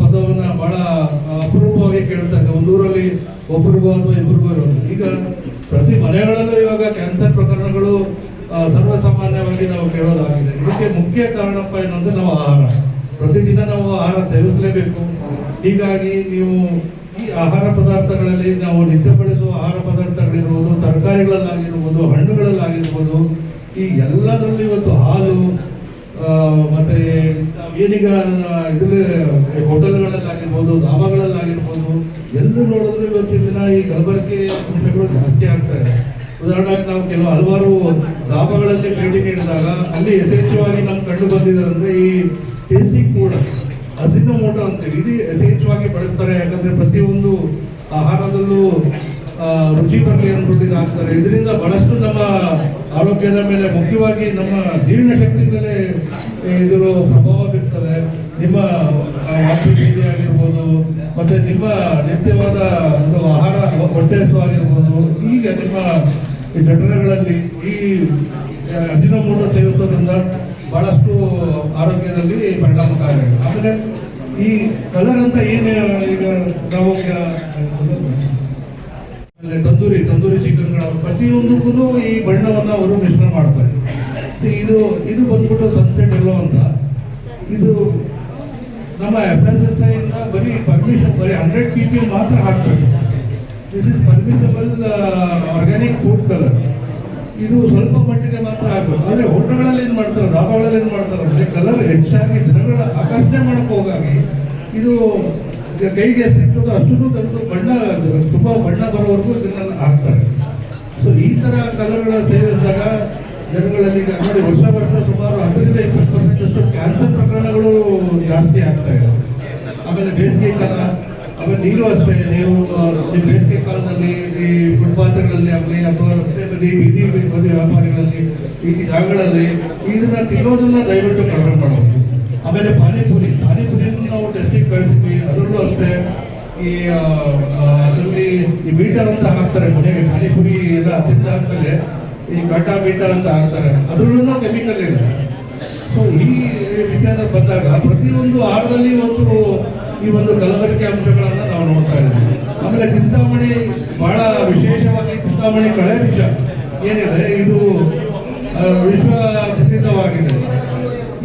ಪದವನ್ನ ಬಹಳ ಅಪರೂಪವಾಗಿ ಕೇಳ್ತಾರೆ ಒಂದು ಊರಲ್ಲಿ ಒಬ್ಬರಿಗೂ ಅಥವಾ ಇಬ್ಬರಿಗೂ ಇರೋದು ಈಗ ಪ್ರತಿ ಮನೆಗಳಲ್ಲೂ ಇವಾಗ ಕ್ಯಾನ್ಸರ್ ಪ್ರಕರಣಗಳು ಸರ್ವಸಾಮಾನ್ಯವಾಗಿ ನಾವು ಕೇಳೋದಾಗಿದೆ. ಇದಕ್ಕೆ ಮುಖ್ಯ ಕಾರಣಪ್ಪ ಏನಂದ್ರೆ ನಾವು ಆಹಾರ. ಪ್ರತಿದಿನ ನಾವು ಆಹಾರ ಸೇವಿಸಲೇಬೇಕು. ಹೀಗಾಗಿ ನೀವು ಈ ಆಹಾರ ಪದಾರ್ಥಗಳಲ್ಲಿ ನಾವು ನಿತ್ಯ ಬಳಸುವ ಆಹಾರ ಪದಾರ್ಥಗಳಿರ್ಬೋದು, ತರಕಾರಿಗಳಲ್ಲಾಗಿರ್ಬೋದು, ಹಣ್ಣುಗಳಲ್ಲಾಗಿರ್ಬೋದು, ಈ ಎಲ್ಲದರಲ್ಲಿ ಇವತ್ತು ಹಾಲು ಮತ್ತೆ ಏನೀಗ ಇದ್ರಲ್ಲಿ ಹೋಟೆಲ್ಗಳಲ್ಲಾಗಿರ್ಬೋದು, ಧಾಬಾಗಳಲ್ಲಾಗಿರ್ಬೋದು ಎಲ್ಲರೂ ನೋಡಿದ್ರೆ ಇವತ್ತಿನ ದಿನ ಈ ಕಲಬೆರಕೆ ಅಂಶಗಳು ಜಾಸ್ತಿ ಆಗ್ತಾ ಉದಾಹರಣೆಗೆ ನಾವು ಕೆಲವು ಹಲವಾರು ಧಾಬಾಗಳಲ್ಲಿ ಭೇಟಿ ನೀಡಿದಾಗ ಅಲ್ಲಿ ಯಥೇಚ್ಛವಾಗಿ ನಮ್ಗೆ ಕಂಡು ಬಂದಿದೆ ಅಂದ್ರೆ ಈ ಟೇಸ್ಟಿಂಗ್ ಕೂಡ ಹಸಿನ ಊಟ ಅಂತೀವಿ. ಇದು ಯಥೇಚ್ಛವಾಗಿ ಬಳಸ್ತಾರೆ, ಯಾಕಂದ್ರೆ ಪ್ರತಿಯೊಂದು ಆಹಾರದಲ್ಲೂ ರುಚಿ ಬರಲಿ ಅಂದ್ಬಿಟ್ಟು ಹಾಕ್ತಾರೆ ಇದರಿಂದ ಬಹಳಷ್ಟು ನಮ್ಮ ಆರೋಗ್ಯದ ಮೇಲೆ, ಮುಖ್ಯವಾಗಿ ನಮ್ಮ ಜೀರ್ಣಶಕ್ತಿ ಮೇಲೆ ಇದರ ಪ್ರಭಾವ ಬೀರ್ತದೆ. ನಿಮ್ಮ ಆಕ್ಟಿವಿಟಿ ಆಗಿರ್ಬೋದು, ಮತ್ತೆ ನಿಮ್ಮ ನಿತ್ಯವಾದ ಒಂದು ಆಹಾರ ಹೊಟ್ಟೆ ಆಗಿರ್ಬೋದು, ಈಗ ನಿಮ್ಮ ಈ ಜಠರಗಳಲ್ಲಿ ಈ ಅಜಿನೋಮೋಟೋ ಸೇವಿಸೋದ್ರಿಂದ ಬಹಳಷ್ಟು ಆರೋಗ್ಯದಲ್ಲಿ ಪರಿಣಾಮಕಾರಿ ಆಮೇಲೆ ಈ ಕಲರ್ ಅಂತ ಏನು ಈಗ ಆಮೇಲೆ ತಂದೂರಿ ತಂದೂರಿ ಚಿಕನ್ಗಳ ಪ್ರತಿಯೊಂದಕ್ಕೂ ಈ ಬಣ್ಣವನ್ನ ಅವರು ಮಿಶ್ರಣ ಮಾಡ್ತಾರೆ. ಇದು ಇದು ಬಂದ್ಬಿಟ್ಟು ಸನ್ಸೆಟ್ ಎಲ್ಲೋ ಅಂತ. ಇದು ನಮ್ಮ ಎಫ್ ಎಸ್ ಎಸ್ ಐ ಇಂದ ಬರೀ ಪರ್ಮಿಷನ್ ಬರೀ ಹಂಡ್ರೆಡ್ ಪಿ ಪಿ ಮಾತ್ರ ಹಾಕ್ಬೇಕು this is permissible organic food colour ಇದು ಸ್ವಲ್ಪ ಮಟ್ಟಿಗೆ ಮಾತ್ರ ಹಾಕಬೇಕು. ಆದ್ರೆ ಹೋಟೆಲ್ಗಳಲ್ಲಿ ಏನು ಮಾಡ್ತಾರೆ, ಧಾಬಾಗಳಲ್ಲಿ ಏನು ಮಾಡ್ತಾರೆ, ಅಂದ್ರೆ ಕಲರ್ ಹೆಚ್ಚಾಗಿ ಜನಗಳ ಆಕರ್ಷಣೆ ಮಾಡಕ್ ಹೋಗಾಗಿ ಇದು ಕೈಗೆ ಸಿಗ್ತದೋ ಅಷ್ಟು ತಂದು ಬಣ್ಣ ತುಂಬ ಬಣ್ಣ ಬರೋವರೆಗೂ ಇದನ್ನ ಹಾಕ್ತಾರೆ. ಸೊ ಈ ತರ ಕಲರ್ಗಳ ಸೇವಿಸಿದಾಗ ಜನಗಳಲ್ಲಿ ನೋಡಿ ವರ್ಷ ವರ್ಷ ಸುಮಾರು ಹತ್ತರಿಂದ ಇಪ್ಪತ್ತು ಪರ್ಸೆಂಟ್ ಅಷ್ಟು ಕ್ಯಾನ್ಸರ್ ಪ್ರಕರಣಗಳು ಜಾಸ್ತಿ ಆಗ್ತಾ ಇದೆ. ಆಮೇಲೆ ಬೇಸಿಗೆ ಕಾಲ, ಆಮೇಲೆ ನೀರು ಅಷ್ಟೇ, ನೀವು ಬೇಸಿಗೆ ಕಾಲದಲ್ಲಿ ಈ ಫುಟ್ಪಾತ್ಗಳಲ್ಲಿ ಆಗಲಿ ಅಥವಾ ರಸ್ತೆ ಬದಿ, ಬೀದಿ, ಬದಿ ವ್ಯಾಪಾರಿಗಳಲ್ಲಿ ಈ ಜಾಗಗಳಲ್ಲಿ ಇದನ್ನ ತಿನ್ನೋದನ್ನ ದಯವಿಟ್ಟು ಕಡಿಮೆ ಮಾಡೋದು. ಆಮೇಲೆ ಪಾನಿಪುರಿ ಪಾನಿಪುರಿ ಟೆಸ್ಟಿಗೆ ಕಳಿಸಿದ್ವಿ ಅದರಲ್ಲೂ ಅಷ್ಟೇ ಈ ಅದರಲ್ಲಿ ಈ ಮೀಟರ್ ಅಂತ ಹಾಕ್ತಾರೆ ಮನೆಗೆ ಪಾನಿಪುರಿ ಎಲ್ಲ ತಿಂದಾದ್ಮೇಲೆ ಈ ಕಾಟಾ ಮೀಟರ್ ಅಂತ ಹಾಕ್ತಾರೆ. ಅದರಲ್ಲೂ ಕೆಮಿಕಲ್ ಇದೆ. ಸೊ ಈ ವಿಚಾರ ಬಂದಾಗ ಪ್ರತಿಯೊಂದು ಆಟದಲ್ಲಿ ಒಂದು, ಈ ಒಂದು ಕಲಬೆರಕೆ ಅಂಶಗಳನ್ನು ನಾವು ನೋಡ್ತಾ ಇದ್ದೀವಿ. ಆಮೇಲೆ ಚಿಂತಾಮಣಿ ಬಹಳ ವಿಶೇಷವಾಗಿ ಚಿಂತಾಮಣಿ ಕಳೆ ವಿಷ ಏನಿದೆ, ಇದು ವಿಶ್ವ ಪ್ರಸಿದ್ಧವಾಗಿದೆ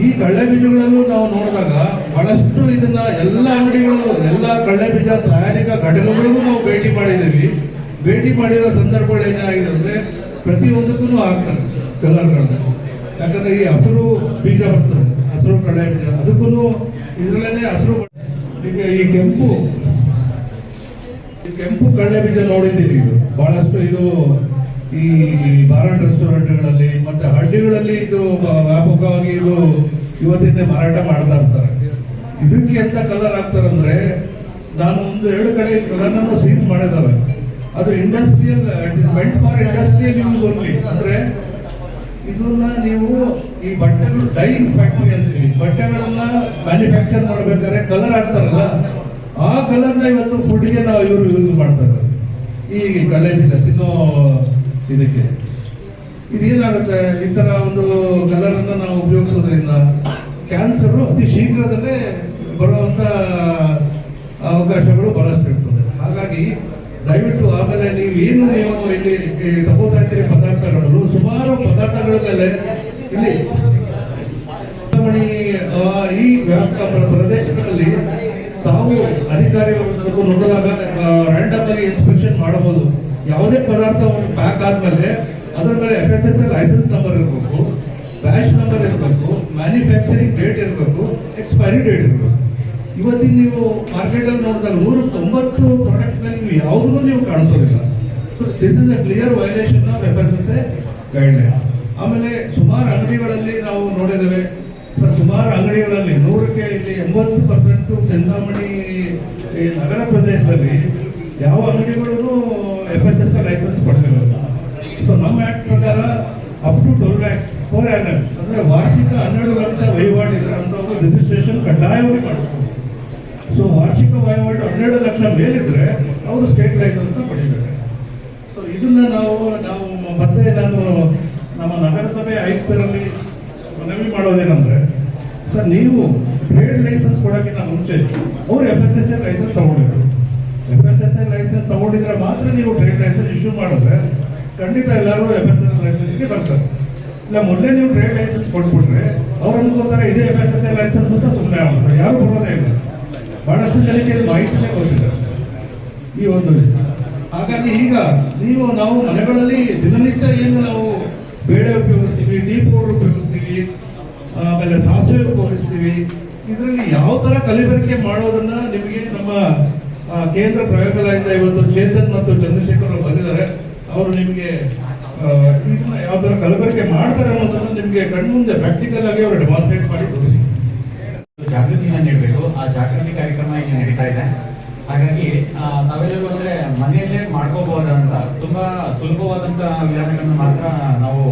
ಈ ಕಳ್ಳೆ ಬೀಜಗಳನ್ನು ನಾವು ನೋಡಿದಾಗ ಬಹಳಷ್ಟು ಇದನ್ನ ಎಲ್ಲ ಅಂಗಡಿಗಳು, ಎಲ್ಲ ಕಳ್ಳೆ ಬೀಜ ತಯಾರಿಕಾ ಘಟಕಗಳಿಗೂ ನಾವು ಭೇಟಿ ಮಾಡಿದ್ದೀವಿ. ಭೇಟಿ ಮಾಡಿರೋ ಸಂದರ್ಭಗಳು ಏನಾಗಿದೆ ಅಂದ್ರೆ ಪ್ರತಿಯೊಂದಕ್ಕೂ ಕಲರ್ ಕಲರ್ಗಳನ್ನ. ಯಾಕಂದ್ರೆ ಈ ಹಸಿರು ಬೀಜ ಬರ್ತದೆ, ಹಸಿರು ಕಡಲೆ ಬೀಜ. ಅದಕ್ಕೂ ಇದರಲ್ಲೇ ಹಸಿರು. ಈಗ ಈ ಕೆಂಪು ಕೆಂಪು ಕಡಲೆ ಬೀಜ ನೋಡಿದ್ದೀವಿ ಬಹಳಷ್ಟು ಇದು ಈ ಬಾರಾಟ್ ರೆಸ್ಟೋರೆಂಟ್ಗಳಲ್ಲಿ ಮತ್ತೆ ಹಳ್ಳಿಗಳಲ್ಲಿ ಇದು ವ್ಯಾಪಕವಾಗಿ ಇದು ಇವತ್ತಿಂದ ಮಾರಾಟ ಮಾಡ್ತಾ ಇರ್ತಾರೆ. ಇದಕ್ಕೆ ಎಂತ ಕಲರ್ ಆಗ್ತಾರಂದ್ರೆ ನಾನು ಒಂದು ಎರಡು ಕಡೆ ಕಲರ್ನನ್ನು ಸೀಸ್ ಮಾಡಿದ್ದಾರೆ ಅದು industrial made for industrial use only ಅಂದ್ರೆ ಇದನ್ನ ನೀವು ಈ ಬಟ್ಟೆಗಳು ಡೈ ಫ್ಯಾಕ್ಟರಿ ಅಂತೀವಿ ಬಟ್ಟೆಗಳನ್ನ ಮ್ಯಾನುಫ್ಯಾಕ್ಚರ್ ಮಾಡ್ಬೇಕಾದ್ರೆ ಕಲರ್ ಹಾಕ್ತಾರಲ್ಲ ಆ ಕಲರ್ನ ಇವತ್ತು ಫುಡ್ಗೆ ನಾವು ಇವರು ಯೂಸ್ ಮಾಡ್ತಾರೆ. ಈ ಕಲೆಯಿಂದ ತಿನ್ನೋ ಇದಕ್ಕೆ. ಇದೇನಾಗುತ್ತೆ? ಈ ಥರ ಒಂದು ಕಲರನ್ನು ನಾವು ಉಪಯೋಗಿಸೋದ್ರಿಂದ ಕ್ಯಾನ್ಸರ್ ಅತಿ ಶೀಘ್ರದಲ್ಲೇ ಬರುವಂಥ ಅವಕಾಶಗಳು ಬಹಳಷ್ಟು ಇರ್ತದೆ. ಹಾಗಾಗಿ ದಯವಿಟ್ಟು ಆಮೇಲೆ ನೀವು ಏನು ನೀವು ಇಲ್ಲಿ ತಗೋತಾ ಇದ್ದೀರಿ ಪದಾರ್ಥಗಳು, ಸುಮಾರು ಪದಾರ್ಥಗಳ ಮೇಲೆ ಇಲ್ಲಿ. ಈ ಪ್ರದೇಶಗಳಲ್ಲಿ ಅಧಿಕಾರಿಗಳು ನೋಡಿದಾಗ ರ್ಯಾಂಡಮ್ ಆಗಿ ಇನ್ಸ್ಪೆಕ್ಷನ್ ಮಾಡಬಹುದು. ಯಾವುದೇ ಪದಾರ್ಥ ಒಂದು ಪ್ಯಾಕ್ ಆದ್ಮೇಲೆ ಅದರ ಮೇಲೆ F S S licence number ಇರಬೇಕು ಬ್ಯಾಚ್ ನಂಬರ್ ಇರಬೇಕು ಮ್ಯಾನುಫ್ಯಾಕ್ಚರಿಂಗ್ ಡೇಟ್ ಇರಬೇಕು ಎಕ್ಸ್ಪೈರಿ ಡೇಟ್ ಇರಬೇಕು. ಇವತ್ತಿನ ನೀವು ಮಾರ್ಕೆಟಲ್ಲಿ ನೋಡಿದಾಗ ನೂರ ತೊಂಬತ್ತು ಪ್ರಾಡಕ್ಟ್ ಮೇಲೆ ನೀವು ಯಾವುದನ್ನು ನೀವು ಕಾಣಿಸೋದಿಲ್ಲ. So this is a clear violation of F S S ಆಮೇಲೆ ಸುಮಾರು ಅಂಗಡಿಗಳಲ್ಲಿ ನಾವು ನೋಡಿದ್ದೇವೆ ಸುಮಾರು ಅಂಗಡಿಗಳಲ್ಲಿ ನೂರಕ್ಕೆ ಇಲ್ಲಿ ಎಂಬತ್ತು ಪರ್ಸೆಂಟ್ ಚಿಂತಾಮಣಿ ನಗರ ಪ್ರದೇಶದಲ್ಲಿ ಯಾವ ಅಂಗಡಿಗಳೂ ಎಫ್ ಎಸ್ ಎಸ್ ಲೈಸೆನ್ಸ್ ಪಡೆದಿರಲ್ಲ ಸೊ ನಮ್ಮ ಆ್ಯಕ್ಟ್ ಪ್ರಕಾರ up to twelve lakhs for annual ಅಂದ್ರೆ ವಾರ್ಷಿಕ ಹನ್ನೆರಡು ಲಕ್ಷ ವಹಿವಾಟು ಇದೆ ಅಂತ ರಿಜಿಸ್ಟ್ರೇಷನ್ ಕಡ್ಡಾಯವಾಗಿ ಮಾಡಿಸ್ಬೋದು. ಸೊ ವಾರ್ಷಿಕ ವಹಿವಾಟು ಹನ್ನೆರಡು ಲಕ್ಷ ಮೇಲಿದ್ರೆ ಅವರು ಸ್ಟೇಟ್ ಲೈಸೆನ್ಸ್ನ ಪಡೀತಾರೆ ಸೊ ಇದನ್ನ ನಾವು ನಾವು ಮತ್ತೆ ನಾನು ನಮ್ಮ ನಗರಸಭೆ ಆಯುಕ್ತರಲ್ಲಿ ಮನವಿ ಮಾಡೋದೇನಂದ್ರೆ ಸರ್, ನೀವು ಟ್ರೇಡ್ ಲೈಸೆನ್ಸ್ ಕೊಡೋಕ್ಕಿಂತ ಮುಂಚೆ ಅವ್ರು F S S A licence ತಗೊಂಡಿದ್ರು. F S S A licence ತಗೊಂಡಿದ್ರೆ ಮಾತ್ರ ನೀವು ಟ್ರೇಡ್ ಲೈಸೆನ್ಸ್ ಇಶ್ಯೂ ಮಾಡಿದ್ರೆ ಖಂಡಿತ ಎಲ್ಲರೂ ಎಫ್ ಎಸ್ ಎಸ್ ಲೈಸೆನ್ಸ್ಗೆ ಬರ್ತಾರೆ. ಇಲ್ಲ ಮೊದಲೇ ನೀವು ಟ್ರೇಡ್ ಲೈಸೆನ್ಸ್ ಕೊಟ್ಬಿಟ್ರೆ ಅವ್ರು ಅನ್ಕೋತಾರೆ ಇದೇ F S S A licence ಅಂತ ಸುಮ್ಮನೆ ಆಗ್ತಾರೆ ಯಾರು ಬರೋದೇ ಇಲ್ಲ. ಬಹಳಷ್ಟು ಜನಕ್ಕೆ ಇದು ಮಾಹಿತಿನೇ ಗೊತ್ತಿಲ್ಲ. ಈ ಒಂದು. ಹಾಗಾಗಿ ಈಗ ನೀವು ನಾವು ಮನೆಗಳಲ್ಲಿ ದಿನನಿತ್ಯ ಏನು ನಾವು ಬೇಳೆ ಉಪಯೋಗಿಸ್ತೀವಿ ಟೀ ಪೌಡರ್ ಉಪಯೋಗಿಸ್ತೀವಿ ಆಮೇಲೆ ಸಾಸಿವೆ ತೋರಿಸ್ತೀವಿ. ಇದರಲ್ಲಿ ಯಾವ ತರ ಕಲಬೆರಕೆ ಮಾಡೋದನ್ನ ನಿಮಗೆ ನಮ್ಮ ಕೇಂದ್ರ ಪ್ರಯೋಗಾಲಯದಿಂದ ಇವತ್ತು ಚೇತನ್ ಮತ್ತು ಚಂದ್ರಶೇಖರ್ ಅವರು ಬಂದಿದ್ದಾರೆ. ಅವರು ನಿಮಗೆ ಯಾವ ತರ ಕಲಬೆರಕೆ ಮಾಡ್ತಾರೆ ಅನ್ನೋದನ್ನ ನಿಮಗೆ ಕಣ್ಮುಂದೆ ಪ್ರಾಕ್ಟಿಕಲ್ ಆಗಿ ಅವರು ಡೆಮಾನ್ಸ್ಟ್ರೇಟ್ ಮಾಡಿ ತೋರಿಸಿ ಜಾಗೃತಿನ ನೀಡಬೇಕು ಆ ಜಾಗೃತಿ ಕಾರ್ಯಕ್ರಮ ಇಲ್ಲಿ ನಡೀತಾ ಇದೆ. ಹಾಗಾಗಿ ನಾವೆಲ್ಲರೂ ಅಂದ್ರೆ ಮನೆಯಲ್ಲೇ ಮಾಡ್ಕೋಬಹುದಂತ ತುಂಬಾ ಸುಲಭವಾದಂತ ವಿಧಾನಗಳನ್ನು ಮಾತ್ರ ನಾವು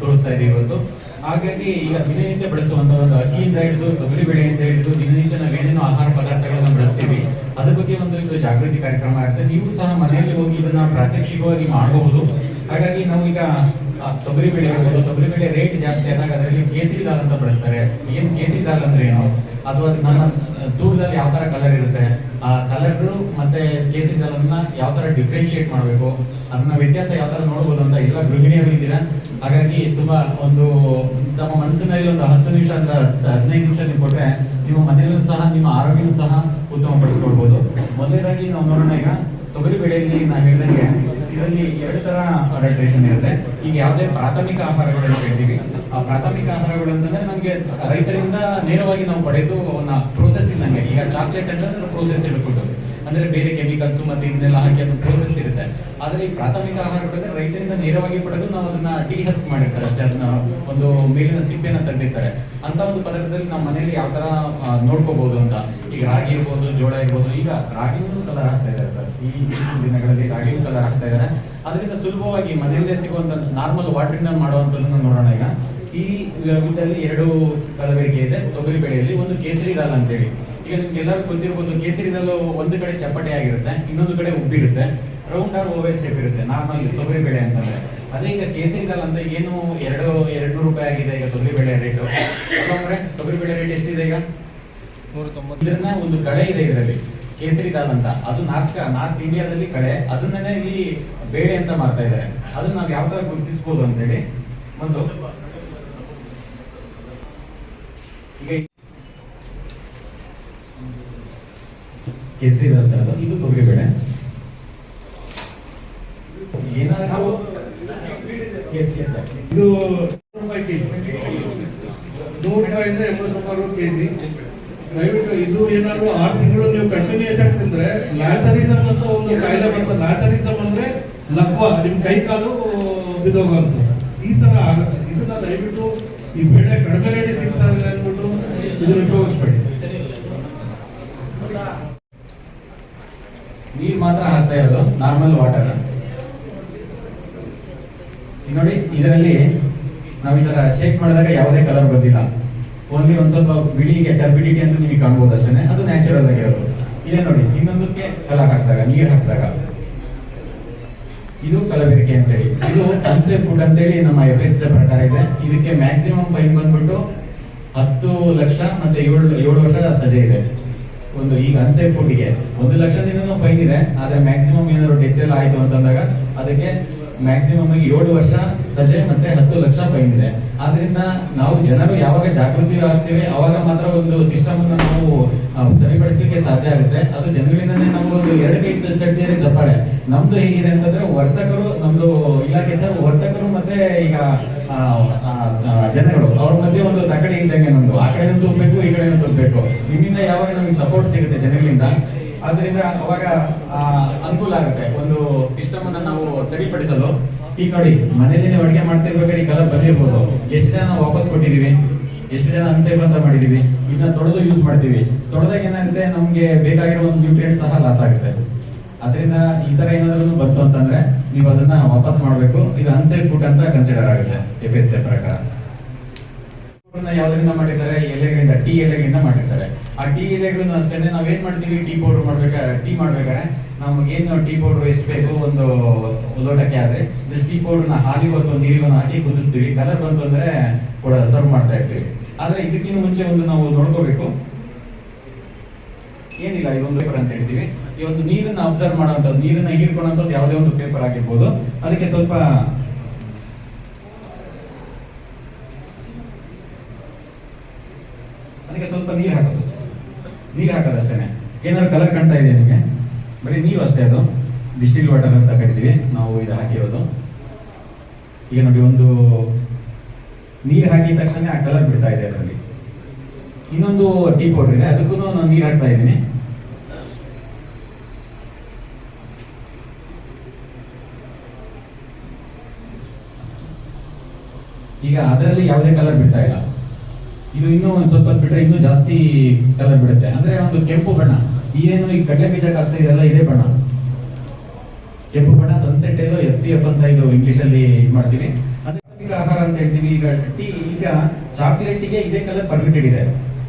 ತೋರಿಸ್ತಾ ಇದೀವಿ ಇವತ್ತು. ಹಾಗಾಗಿ ಈಗ ದಿನನಿತ್ಯ ಬಳಸುವಂತ ಒಂದು ಅಕ್ಕಿಯಿಂದ ಹಿಡಿದು ತೊಗರಿ ಬೆಳೆಯಿಂದ ಹಿಡಿದು ದಿನನಿತ್ಯ ನಾವೇನೇನು ಆಹಾರ ಪದಾರ್ಥಗಳನ್ನು ಬಳಸ್ತೀವಿ. ಅದ್ರ ಬಗ್ಗೆ ಒಂದು ಇದು ಜಾಗೃತಿ ಕಾರ್ಯಕ್ರಮ ಆಗುತ್ತೆ. ನೀವು ಸಹ ಮನೆಯಲ್ಲಿ ಹೋಗಿ ಇದನ್ನ ಪ್ರಾತ್ಯಕ್ಷಿಕವಾಗಿ ಮಾಡಬಹುದು. ಹಾಗಾಗಿ ನಾವು ಈಗ ಆ, ತೊಗರಿ ಬೆಳೆ ಇರ್ಬೋದು ತೊಗರಿ ಬೆಳೆ ರೇಟ್ ಜಾಸ್ತಿ ಆದಾಗ ಅದರಲ್ಲಿ ಕೇಸರಿ ದಾಲ್ ಅಂತ ಬಳಸ್ತಾರೆ. ಏನು ಕೇಸರಿ ದಾಲ್ ಅಂದ್ರೆ ಏನು? ಅಥವಾ ನಮ್ಮ ದೂರದಲ್ಲಿ ಯಾವ ತರ ಕಲರ್ ಇರುತ್ತೆ, ಆ ಕಲರ್ ಮತ್ತೆ ಕೇಸರಿ ಕಲರ್ನ ಯಾವ ತರ ಡಿಫ್ರೆನ್ಶಿಯೇಟ್ ಮಾಡಬೇಕು, ಅದನ್ನ ವ್ಯತ್ಯಾಸ ಯಾವ ತರ ನೋಡ್ಬೋದು ಅಂತ ಎಲ್ಲ ಗೃಹಿಣಿಯರು ಇದ್ದೀರಾ? ಹಾಗಾಗಿ ತುಂಬಾ ಒಂದು ತಮ್ಮ ಮನಸ್ಸಿನಲ್ಲಿ ಒಂದು ಹತ್ತು ನಿಮಿಷ ಅಂದ್ರೆ ಹದಿನೈದು ನಿಮಿಷ ನೀವು ಕೊಟ್ಟರೆ ನಿಮ್ಮ ಮನೆಯಲ್ಲೂ ಸಹ, ನಿಮ್ಮ ಆರೋಗ್ಯನೂ ಸಹ ಉತ್ತಮಪಡಿಸ್ಕೊಳ್ಬಹುದು ಮೊದಲನೇದಾಗಿ ನಾವು ನೋಡೋಣ ಈಗ ತೊಗರಿ ಬೆಳೆಯಲ್ಲಿ ನಾನು ಹೇಳ್ದಂಗೆ ಇದರಲ್ಲಿ ಎರಡು ತರ ಅಡಲ್ಟ್ರೇಷನ್ ಇರುತ್ತೆ. ಈಗ ಯಾವುದೇ ಪ್ರಾಥಮಿಕ ಆಹಾರಗಳು ಹೇಳ್ತೀವಿ ಆ ಪ್ರಾಥಮಿಕ ಆಹಾರಗಳು ಅಂತಂದ್ರೆ ನಮಗೆ ರೈತರಿಂದ ನೇರವಾಗಿ ನಾವು ಪಡೆದು ಪ್ರೋಸೆಸ್ ಇಲ್ಲಂಗೆ ಈಗ ಚಾಕ್ಲೇಟ್ ಅಂತಂದ್ರೆ ಪ್ರೋಸೆಸ್ ಇಡ್ಕೊಂಡು ಅಂದ್ರೆ ಬೇರೆ ಕೆಮಿಕಲ್ಸ್ ಮತ್ತೆ ಇದನ್ನೆಲ್ಲ ಹಾಕಿ ಅದು ಪ್ರೋಸೆಸ್ ಇರುತ್ತೆ. ಆದ್ರೆ ಈ ಪ್ರಾಥಮಿಕ ಆಹಾರಗಳಂದ್ರೆ ರೈತರಿಂದ ನೇರವಾಗಿ ಪಡೆದು ನಾವು ಅದನ್ನ ಡಿಹಸ್ ಮಾಡಿರ್ತಾರೆ. ಅಷ್ಟೇ ಅದನ್ನ ಒಂದು ಮೇಲಿನ ಸಿಪ್ಪೆನ ತೆಗೆದಿರ್ತಾರೆ. ಅಂತ ಒಂದು ಪದಾರ್ಥದಲ್ಲಿ ನಮ್ಮ ಮನೆಯಲ್ಲಿ ಯಾವ ತರ ನೋಡ್ಕೋಬಹುದು ಅಂತ. ಈಗ ರಾಗಿ ಇರ್ಬೋದು, ಜೋಳ ಇರ್ಬೋದು, ಈಗ ರಾಗಿನೂ ಕಲರ್ ಹಾಕ್ತಾ ಇದ್ದಾರೆ ಸರ್. ಈ ದಿನಗಳಲ್ಲಿ ರಾಗಿನೂ ಕಲರ್ ಹಾಕ್ತಾ ಇದ್ದಾರೆ. ಅದರಿಂದ ಸುಲಭವಾಗಿ ಮನೆಯಲ್ಲೇ ಸಿಗುವಂತ ನಾರ್ಮಲ್ ವಾಟರ್ ಮಾಡುವಂತದನ್ನ ನೋಡೋಣ ಈಗ. ಈ ಇದರಲ್ಲಿ ಎರಡು ಕಲಬೆರಕೆ ಇದೆ ತೊಗರಿ ಬೆಳೆಯಲ್ಲಿ ಒಂದು ಕೇಸರಿ ದಾಲ್ ಅಂತೇಳಿ. ಈಗ ನಿಮ್ಗೆ ಎಲ್ಲರೂ ಗೊತ್ತಿರ್ಬೋದು ಕೇಸರಿ ದಾಲ್ ಒಂದು ಕಡೆ ಚಪ್ಪಟೆ ಆಗಿರುತ್ತೆ ಇನ್ನೊಂದು ಕಡೆ ಉಬ್ಬಿರುತ್ತೆ ರೌಂಡ್ ಆರ್ ಓವರ್ ಶೇಪ್ ಇರುತ್ತೆ ನಾರ್ಮಲ್ ತೊಗರಿ ಬೆಳೆ ಅಂತಂದ್ರೆ. ಅದೇ ಈಗ ಕೇಸರಿ ದಾಲ್ ಅಂತ ಏನು ಎರಡು ಎರಡು ನೂರು ರೂಪಾಯಿ ಆಗಿದೆ ಈಗ ತೊಗರಿ ಬೆಳೆ ರೇಟು ತೊಗರಿ ಬೆಳೆ ರೇಟ್ ಎಷ್ಟಿದೆ ಈಗ? ಇದನ್ನ ಒಂದು ಕಡೆ ಇದೆ ಇದರಲ್ಲಿ. ಕೇಸರಿ ದಾಲ್ ಅಂತ ಅದು ನಾಲ್ಕು ನಾಲ್ಕು ಇಂಡಿಯಾದಲ್ಲಿ ಕಳೆ ಅದನ್ನೇ ಇಲ್ಲಿ ಬೇಳೆ ಅಂತ ಮಾಡ್ತಾ ಇದ್ದಾರೆ. ಅದನ್ನ ನಾವು ಯಾವ ತರ ಗುರುತಿಸಬಹುದು ಅಂತೇಳಿ ಒಂದು ಕೇಸರಿ ದಾಲ್ ಸರ್ ಅದು, ಇದು ತೊಗರಿ ಬೇಳೆ. ಏನಾದರೂ ಕೇಸರಿ ಸರ್ ಇದು ನೂರು ರೂಪಾಯಿ ಎಂಬತ್ತು ರೂಪಾಯಿ ಕೆಜಿ. ದಯವಿಟ್ಟು ಇದು ಏನಾದ್ರು ಆರು ತಿಂಗಳು ನೀವು ಕಂಟಿನ್ಯೂಸ್ ಆಗಿ ತಿಂದ್ರೆ ಲ್ಯಾಥರಿಸಮ್ ಅಂತ ಒಂದು ಕಾಯಿಲೆ ಬರ್ತದೆ ಲ್ಯಾಥರಿಸಮ್ ಅಂದ್ರೆ ಲಕ್ವ ನಿಮ್ ಕೈ ಕಾಲು ಬಿದೋಗುವಂತ ಈ ತರ ಆಗುತ್ತೆ. ಇದನ್ನ ದಯವಿಟ್ಟು ಈ ಬೆಳೆ ಕಡಿಮೆ ರೇಟ್ ಸಿಗ್ತಾ ಇದೆ ಅಂದ್ಬಿಟ್ಟು ಇದನ್ನ ಉಪಯೋಗಿಸ್ಬೇಡಿ. ನೀರ್ ಮಾತ್ರ ಹಾಕ್ತಾ ಇರೋದು, ನಾರ್ಮಲ್ ವಾಟರ್. ನೋಡಿ, ಇದರಲ್ಲಿ ನಾವು ಈ ತರ ಶೇಕ್ ಮಾಡಿದಾಗ ಯಾವುದೇ ಕಲರ್ ಬಂದಿಲ್ಲ. ಓನ್ಲಿ ಒಂದ್ ಸ್ವಲ್ಪ ಬಿಳಿಗೆ ಟರ್ಬಿಡಿಟಿ ಅಂತ ನಿಮಗೆ ಕಾಣ್ಬೋದು ಅಷ್ಟೇ ಅದು ನ್ಯಾಚುರಲ್ ಆಗಿರೋದು ಇದೇ ನೋಡಿ, ಇನ್ನೊಂದಕ್ಕೆ ಕಲರ್ ಹಾಕಿದಾಗ, ನೀರ್ ಹಾಕಿದಾಗ. ಇದು ಅಂತ ಹೇಳಿ. ಇದು ಕನ್ಸೆಪ್ಟ್ ಫುಡ್ ಅಂತೇಳಿ ನಮ್ಮ ಎಫ್ ಎಸ್ ಪ್ರಕಾರ ಇದೆ. ಇದಕ್ಕೆ ಮ್ಯಾಕ್ಸಿಮಮ್ ಫೈನ್ ಬಂದ್ಬಿಟ್ಟು ಹತ್ತು ಲಕ್ಷ ಮತ್ತೆ ಏಳು ಏಳು ವರ್ಷದ ಸಜೆ ಇದೆ. ಒಂದು ಈಗ ಅನ್ಸೇಫ್ ಫುಡ್ಗೆ ಒಂದು ಲಕ್ಷದಿಂದ ಫೈನ್ ಇದೆ. ಆದ್ರೆ ಮ್ಯಾಕ್ಸಿಮಮ್ ಏನಾದ್ರು ಡೆತ್ ಎಲ್ಲ ಆಯ್ತು ಅಂತಂದಾಗ ಅದಕ್ಕೆ ಮ್ಯಾಕ್ಸಿಮಮ್ ಆಗಿ ಏಳು ವರ್ಷ ಸಜೆ ಮತ್ತೆ ಹತ್ತು ಲಕ್ಷ ಫೈನ್ ಇದೆ. ಆದ್ರಿಂದ ನಾವು ಜನರು ಯಾವಾಗ ಜಾಗೃತಿ ಆಗ್ತೀವಿ ಅವಾಗ ಮಾತ್ರ ಒಂದು ಸಿಸ್ಟಮ್ ಅನ್ನ ನಾವು ಸರಿಪಡಿಸಲಿಕ್ಕೆ ಸಾಧ್ಯ ಆಗುತ್ತೆ. ಅದು ಜನಗಳಿಂದನೇ ನಾವು ಒಂದು ಎರಡು ಕೈ ಚಟ್ನಿಯಲ್ಲಿ ಚಪ್ಪಾಳೆ ನಮ್ದು ಹೇಗಿದೆ ಅಂತಂದ್ರೆ ವರ್ತಕರು, ನಮ್ದು ಇಲಾಖೆ ಸರ್, ವರ್ತಕರು ಮತ್ತೆ ಈಗ ಜನಗಳು, ಅವ್ರ ಮಧ್ಯೆ ಒಂದು ತಕಡೆ ಇದ್ದಂಗೆ ನಮ್ದು. ಆ ಕಡೆ ತುಂಬಬೇಕು ಈ ಕಡೆನೂ ತುಂಬಬೇಕು ನಿಮ್ಮಿಂದ ಯಾವಾಗ ನಮಗೆ ಸಪೋರ್ಟ್ ಸಿಗುತ್ತೆ ಜನಗಳಿಂದ? ಅದರಿಂದ ಅವಾಗ ಅನುಕೂಲ ಆಗುತ್ತೆ ಒಂದು ಸಿಸ್ಟಮ್ ಅನ್ನ ನಾವು ಸರಿಪಡಿಸಲು ಈಗ ನೋಡಿ ಮನೇಲಿ ನೀವು ಅಡುಗೆ ಮಾಡ್ತಿರ್ಬೇಕಾದ್ರೆ ಈ ಕಲರ್ ಬಂದಿರ್ಬೋದು. ಎಷ್ಟು ಜನ ವಾಪಸ್ ಕೊಟ್ಟಿದೀವಿ ಎಷ್ಟು ಜನ ಅನ್ಸೇಫ್ ಅಂತ ಮಾಡಿದೀವಿ ಇದನ್ನ ತೊಡೆದು ಯೂಸ್ ಮಾಡ್ತೀವಿ. ತೊಳೆದಾಗ ಏನಾಗುತ್ತೆ? ನಮ್ಗೆ ಬೇಕಾಗಿರೋ ಒಂದು ನ್ಯೂಟ್ರಿಯೆಂಟ್ ಸಹ ಲಾಸ್ ಆಗುತ್ತೆ. ಅದರಿಂದ ಈ ತರ ಏನಾದ್ರೂ ಬಂತು ಅಂತಂದ್ರೆ ನೀವು ಅದನ್ನ ವಾಪಸ್ ಮಾಡಬೇಕು. ಇದು ಅನ್ಸೇಫ್ ಫುಡ್ ಅಂತ ಕನ್ಸಿಡರ್ ಆಗುತ್ತೆ ಎಫ್ ಎಸ್ ಪ್ರಕಾರ. ಯಾವ್ದ್ರಿಂದ ಮಾಡಿದ್ದಾರೆ? ಎಲೆಗಳಿಂದ, ಟೀ ಎಲೆಗಳಿಂದ ಮಾಡಿರ್ತಾರೆ ಆ ಟೀ ಎಲೆಗಳನ್ನು ಅಷ್ಟೇ ನಾವೇನ್ ಮಾಡ್ತೀವಿ? ಟೀ ಪೌಡರ್ ಮಾಡ್ಬೇಕಾದ್ರೆ ಟೀ ಮಾಡ್ಬೇಕಾದ್ರೆ ನಮ್ಗೆ ಏನು ಟೀ ಪೌಡರ್ ಎಷ್ಟು ಬೇಕು? ಒಂದು ಲೋಟಕ್ಕೆ ಆದ್ರೆ ಜಸ್ಟ್ ಟೀ ಪೌಡರ್ನ ಹಾಲಿಗೆ ಅಥವಾ ನೀರಿಗೂ ಹಾಕಿ ಕುದಿಸ್ತೀವಿ. ಕಲರ್ ಬಂತು ಅಂದ್ರೆ ಕೂಡ ಸರ್ವ್ ಮಾಡ್ತಾ ಇರ್ತೀವಿ. ಆದ್ರೆ ಇದಕ್ಕಿಂತ ಮುಂಚೆ ಒಂದು ನಾವು ನೋಡ್ಕೋಬೇಕು. ಏನಿಲ್ಲ ಇದೊಂದು ಪೇಪರ್ ಅಂತ ಹೇಳ್ತೀವಿ. ಈ ಒಂದು ನೀರನ್ನ ಅಬ್ಸರ್ವ್ ಮಾಡೋಂಥದ್ದು ನೀರನ್ನ ಹೀರ್ಕೊಳ್ಳುವಂಥದ್ದು ಯಾವುದೇ ಒಂದು ಪೇಪರ್ ಆಗಿರ್ಬೋದು. ಅದಕ್ಕೆ ಸ್ವಲ್ಪ ಅದಕ್ಕೆ ಸ್ವಲ್ಪ ನೀರು ಹಾಕೋದು. ನೀರು ಹಾಕೋದಷ್ಟೇನೆ ಏನಾದ್ರು ಕಲರ್ ಕಾಣ್ತಾ ಇದೆ ನಿಮಗೆ? ಬರೀ ನೀವು ಅಷ್ಟೇ ಅದು. ಡಿಸ್ಟಿಲ್ ವಾಟರ್ ಅಂತ ಕರಿತೀವಿ. ನಾವು ಇದು ಹಾಕಿರೋದು. ಈಗ ನೋಡಿ ಒಂದು ನೀರು ಹಾಕಿದ ತಕ್ಷಣ ಆ ಕಲರ್ ಬಿಡ್ತಾ ಇದೆ ಅದರಲ್ಲಿ. ಇನ್ನೊಂದು ಟೀ ಪೌಡರ್ ಇದೆ. ಅದಕ್ಕೂ ನಾನು ನೀರು ಹಾಕ್ತಾ ಇದ್ದೀನಿ. ಈಗ ಅದರಲ್ಲಿ ಯಾವುದೇ ಕಲರ್ ಬಿಡ್ತಾ ಇಲ್ಲ. ಇದು ಇನ್ನೂ ಒಂದು ಸ್ವಲ್ಪ ಬಿಟ್ಟರೆ ಇನ್ನೂ ಜಾಸ್ತಿ ಕಲರ್ ಬಿಡುತ್ತೆ. ಅಂದ್ರೆ ಒಂದು ಕೆಂಪು ಬಣ್ಣ ಏನು ಈ ಕಡಲೆ ಬೀಜ ಹಾಕ್ತಾ ಇರಲ್ಲ, ಇದೇ ಬಣ್ಣ. ಕೆಂಪು ಬಣ್ಣ sunset yellow F C F ಅಂತ ಇದು ಇಂಗ್ಲಿಷ್ ಅಲ್ಲಿ ಮಾಡ್ತೀವಿ. ಆಹಾರ ಅಂತ ಹೇಳ್ತೀವಿ. ಈಗ ಟೀ, ಈಗ ಚಾಕ್ಲೇಟಿಗೆ ಇದೇ ಕಲರ್ ಪರ್ಮಿಟೆಡ್ ಇದೆ.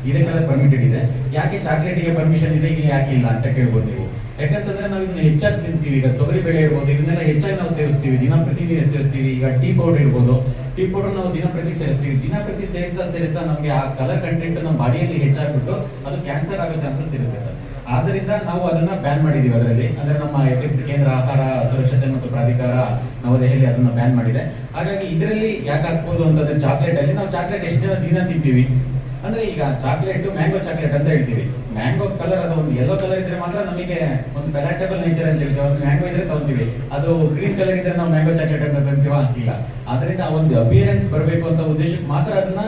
ಇದೇ ಕಲರ್ ಪರ್ಮಿಟೆಡ್ ಇದೆ. ಯಾಕೆ ಚಾಕ್ಲೇಟಿಗೆ ಪರ್ಮಿಷನ್ ಇದೆ ಇಲ್ಲಿ ಯಾಕೆ ಇಲ್ಲ ಅಂತ ಕೇಳ್ಬೋದು ನೀವು. ಯಾಕಂತಂದ್ರೆ ನಾವು ಇದನ್ನ ಹೆಚ್ಚಾಗಿ ತಿಂತೀವಿ. ಈಗ ತೊಗರಿ ಬೇಳೆ ಇರ್ಬೋದು, ಇದನ್ನೆಲ್ಲ ಹೆಚ್ಚಾಗಿ ನಾವು ಸೇವಿಸ್ತೀವಿ. ದಿನ ಪ್ರತಿದಿನ ಸೇವಿಸ್ತೀವಿ. ಈಗ ಟೀ ಪೌಡರ್ ಇರ್ಬೋದು. ಟೀ ಪೌಡರ್ ನಾವು ದಿನ ಪ್ರತಿ ಸೇರಿಸ್ತೀವಿ ದಿನ ಪ್ರತಿ ಸೇರಿಸ್ತಾ ಸೇರಿಸ್ತಾ ನಮಗೆ ಆ ಕಲರ್ ಕಂಟೆಂಟ್ ನಮ್ಮ ಬಾಡಿಯಲ್ಲಿ ಹೆಚ್ಚಾಗ್ಬಿಟ್ಟು ಅದು ಕ್ಯಾನ್ಸರ್ ಆಗೋ ಚಾನ್ಸಸ್ ಇರುತ್ತೆ ಸರ್. ಆದ್ದರಿಂದ ನಾವು ಅದನ್ನ ಬ್ಯಾನ್ ಮಾಡಿದೀವಿ ಅದರಲ್ಲಿ. ಅಂದರೆ ನಮ್ಮ ಎಫ್ ಎಸ್ ಕೇಂದ್ರ ಆಹಾರ ಸುರಕ್ಷತೆ ಮತ್ತು ಪ್ರಾಧಿಕಾರ ನವದೆಹಲಿ ಅದನ್ನ ಬ್ಯಾನ್ ಮಾಡಿದೆ. ಹಾಗಾಗಿ ಇದರಲ್ಲಿ ಯಾಕೆ ಹಾಕ್ಬೋದು ಅಂತಂದ್ರೆ ಚಾಕ್ಲೇಟ್ ನಾವು ಚಾಕ್ಲೇಟ್ ಎಷ್ಟು ದಿನ ದಿನ ತಿಂತೀವಿ? ಅಂದ್ರೆ ಈಗ ಚಾಕ್ಲೇಟ್ ಮ್ಯಾಂಗೋ ಚಾಕ್ಲೇಟ್ ಅಂತ ಹೇಳ್ತೀವಿ. ಮ್ಯಾಂಗೋ ಕಲರ್ ಅದು ಒಂದು ಯೆಲ್ಲೋ ಕಲರ್ ಇದ್ರೆ ಮಾತ್ರ ನಮಗೆ ಒಂದು ಕಲೆಕ್ಟಬಲ್ ನೇಚರ್ ಅಂತ ಹೇಳ್ತೀವಿ. ಒಂದು ಮ್ಯಾಂಗೋ ಇದ್ರೆ ತಗೊಂತೀವಿ. ಅದು ಗ್ರೀನ್ ಕಲರ್ ಇದ್ರೆ ನಾವು ಮ್ಯಾಂಗೋ ಚಾಕ್ಲೇಟ್ ಅಂತ ತಂತೀವ ಇಲ್ಲ ಅದರಿಂದ ಆ ಒಂದು ಅಪಿಯರೆನ್ಸ್ ಬರಬೇಕು ಅಂತ ಉದ್ದೇಶಕ್ಕೆ ಮಾತ್ರ ಅದನ್ನ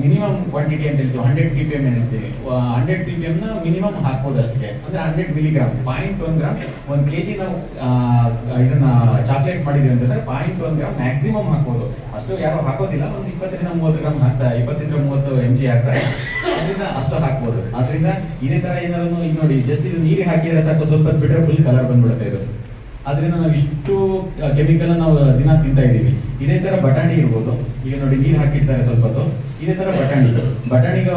ಮಿನಿಮಮ್ ಕ್ವಾಂಟಿಟಿ ಅಂತ ಹೇಳ್ತೀವಿ ಹಂಡ್ರೆಡ್ ಪಿ ಪಿ ಎಂ ಹೇಳ್ತೀವಿ. ಹಂಡ್ರೆಡ್ ಪಿ ಪಿ ಎಂ ನ ಮಿನಿಮಮ್ ಹಾಕ್ಬೋದು ಅಷ್ಟೇ. ಅಂದ್ರೆ hundred milligram point one gram ಒಂದು ಕೆ ಜಿ ನಾವು ಇದನ್ನ ಚಾಕ್ಲೇಟ್ ಮಾಡಿದ್ವಿ ಅಂತಂದ್ರೆ ಪಾಯಿಂಟ್ ಒನ್ ಗ್ರಾಮ್ ಮ್ಯಾಕ್ಸಿಮಮ್ ಹಾಕ್ಬೋದು. ಅಷ್ಟು ಯಾರು ಹಾಕೋದಿಲ್ಲ, ಒಂದು ಇಪ್ಪತ್ತರಿಂದ ಮೂವತ್ತು ಗ್ರಾಮ್ ಹಾಕ್ತಾರೆ ಇಪ್ಪತ್ತರಿಂದ ಮೂವತ್ತು ಎಂ ಜಿ ಹಾಕ್ತಾರೆ. ಅದರಿಂದ ಅಷ್ಟು ಹಾಕ್ಬೋದು. ಅದರಿಂದ ಇದೇ ತರ ಏನಾದ್ರು ಈಗ ನೋಡಿ ಜಸ್ಟ್ ಇದು ನೀರಿಗೆ ಹಾಕಿದ್ರೆ ಸಾಕು, ಸ್ವಲ್ಪ ಬಿಟ್ಟರೆ ಫುಲ್ ಕಲರ್ ಬಂದ್ಬಿಡುತ್ತೆ ಇದು. ಅದರಿಂದ ನಾವು ಇಷ್ಟು ಕೆಮಿಕಲ್ ನಾವು ದಿನ ತಿಂತಾ ಇದ್ದೀವಿ. ಇದೇ ತರ ಬಟಾಣಿ ಇರ್ಬೋದು. ಈಗ ನೋಡಿ ನೀರು ಹಾಕಿರ್ತಾರೆ ಸ್ವಲ್ಪ ಇದೇ ತರ ಬಟಾಣಿ. ಬಟಾಣಿಗೆ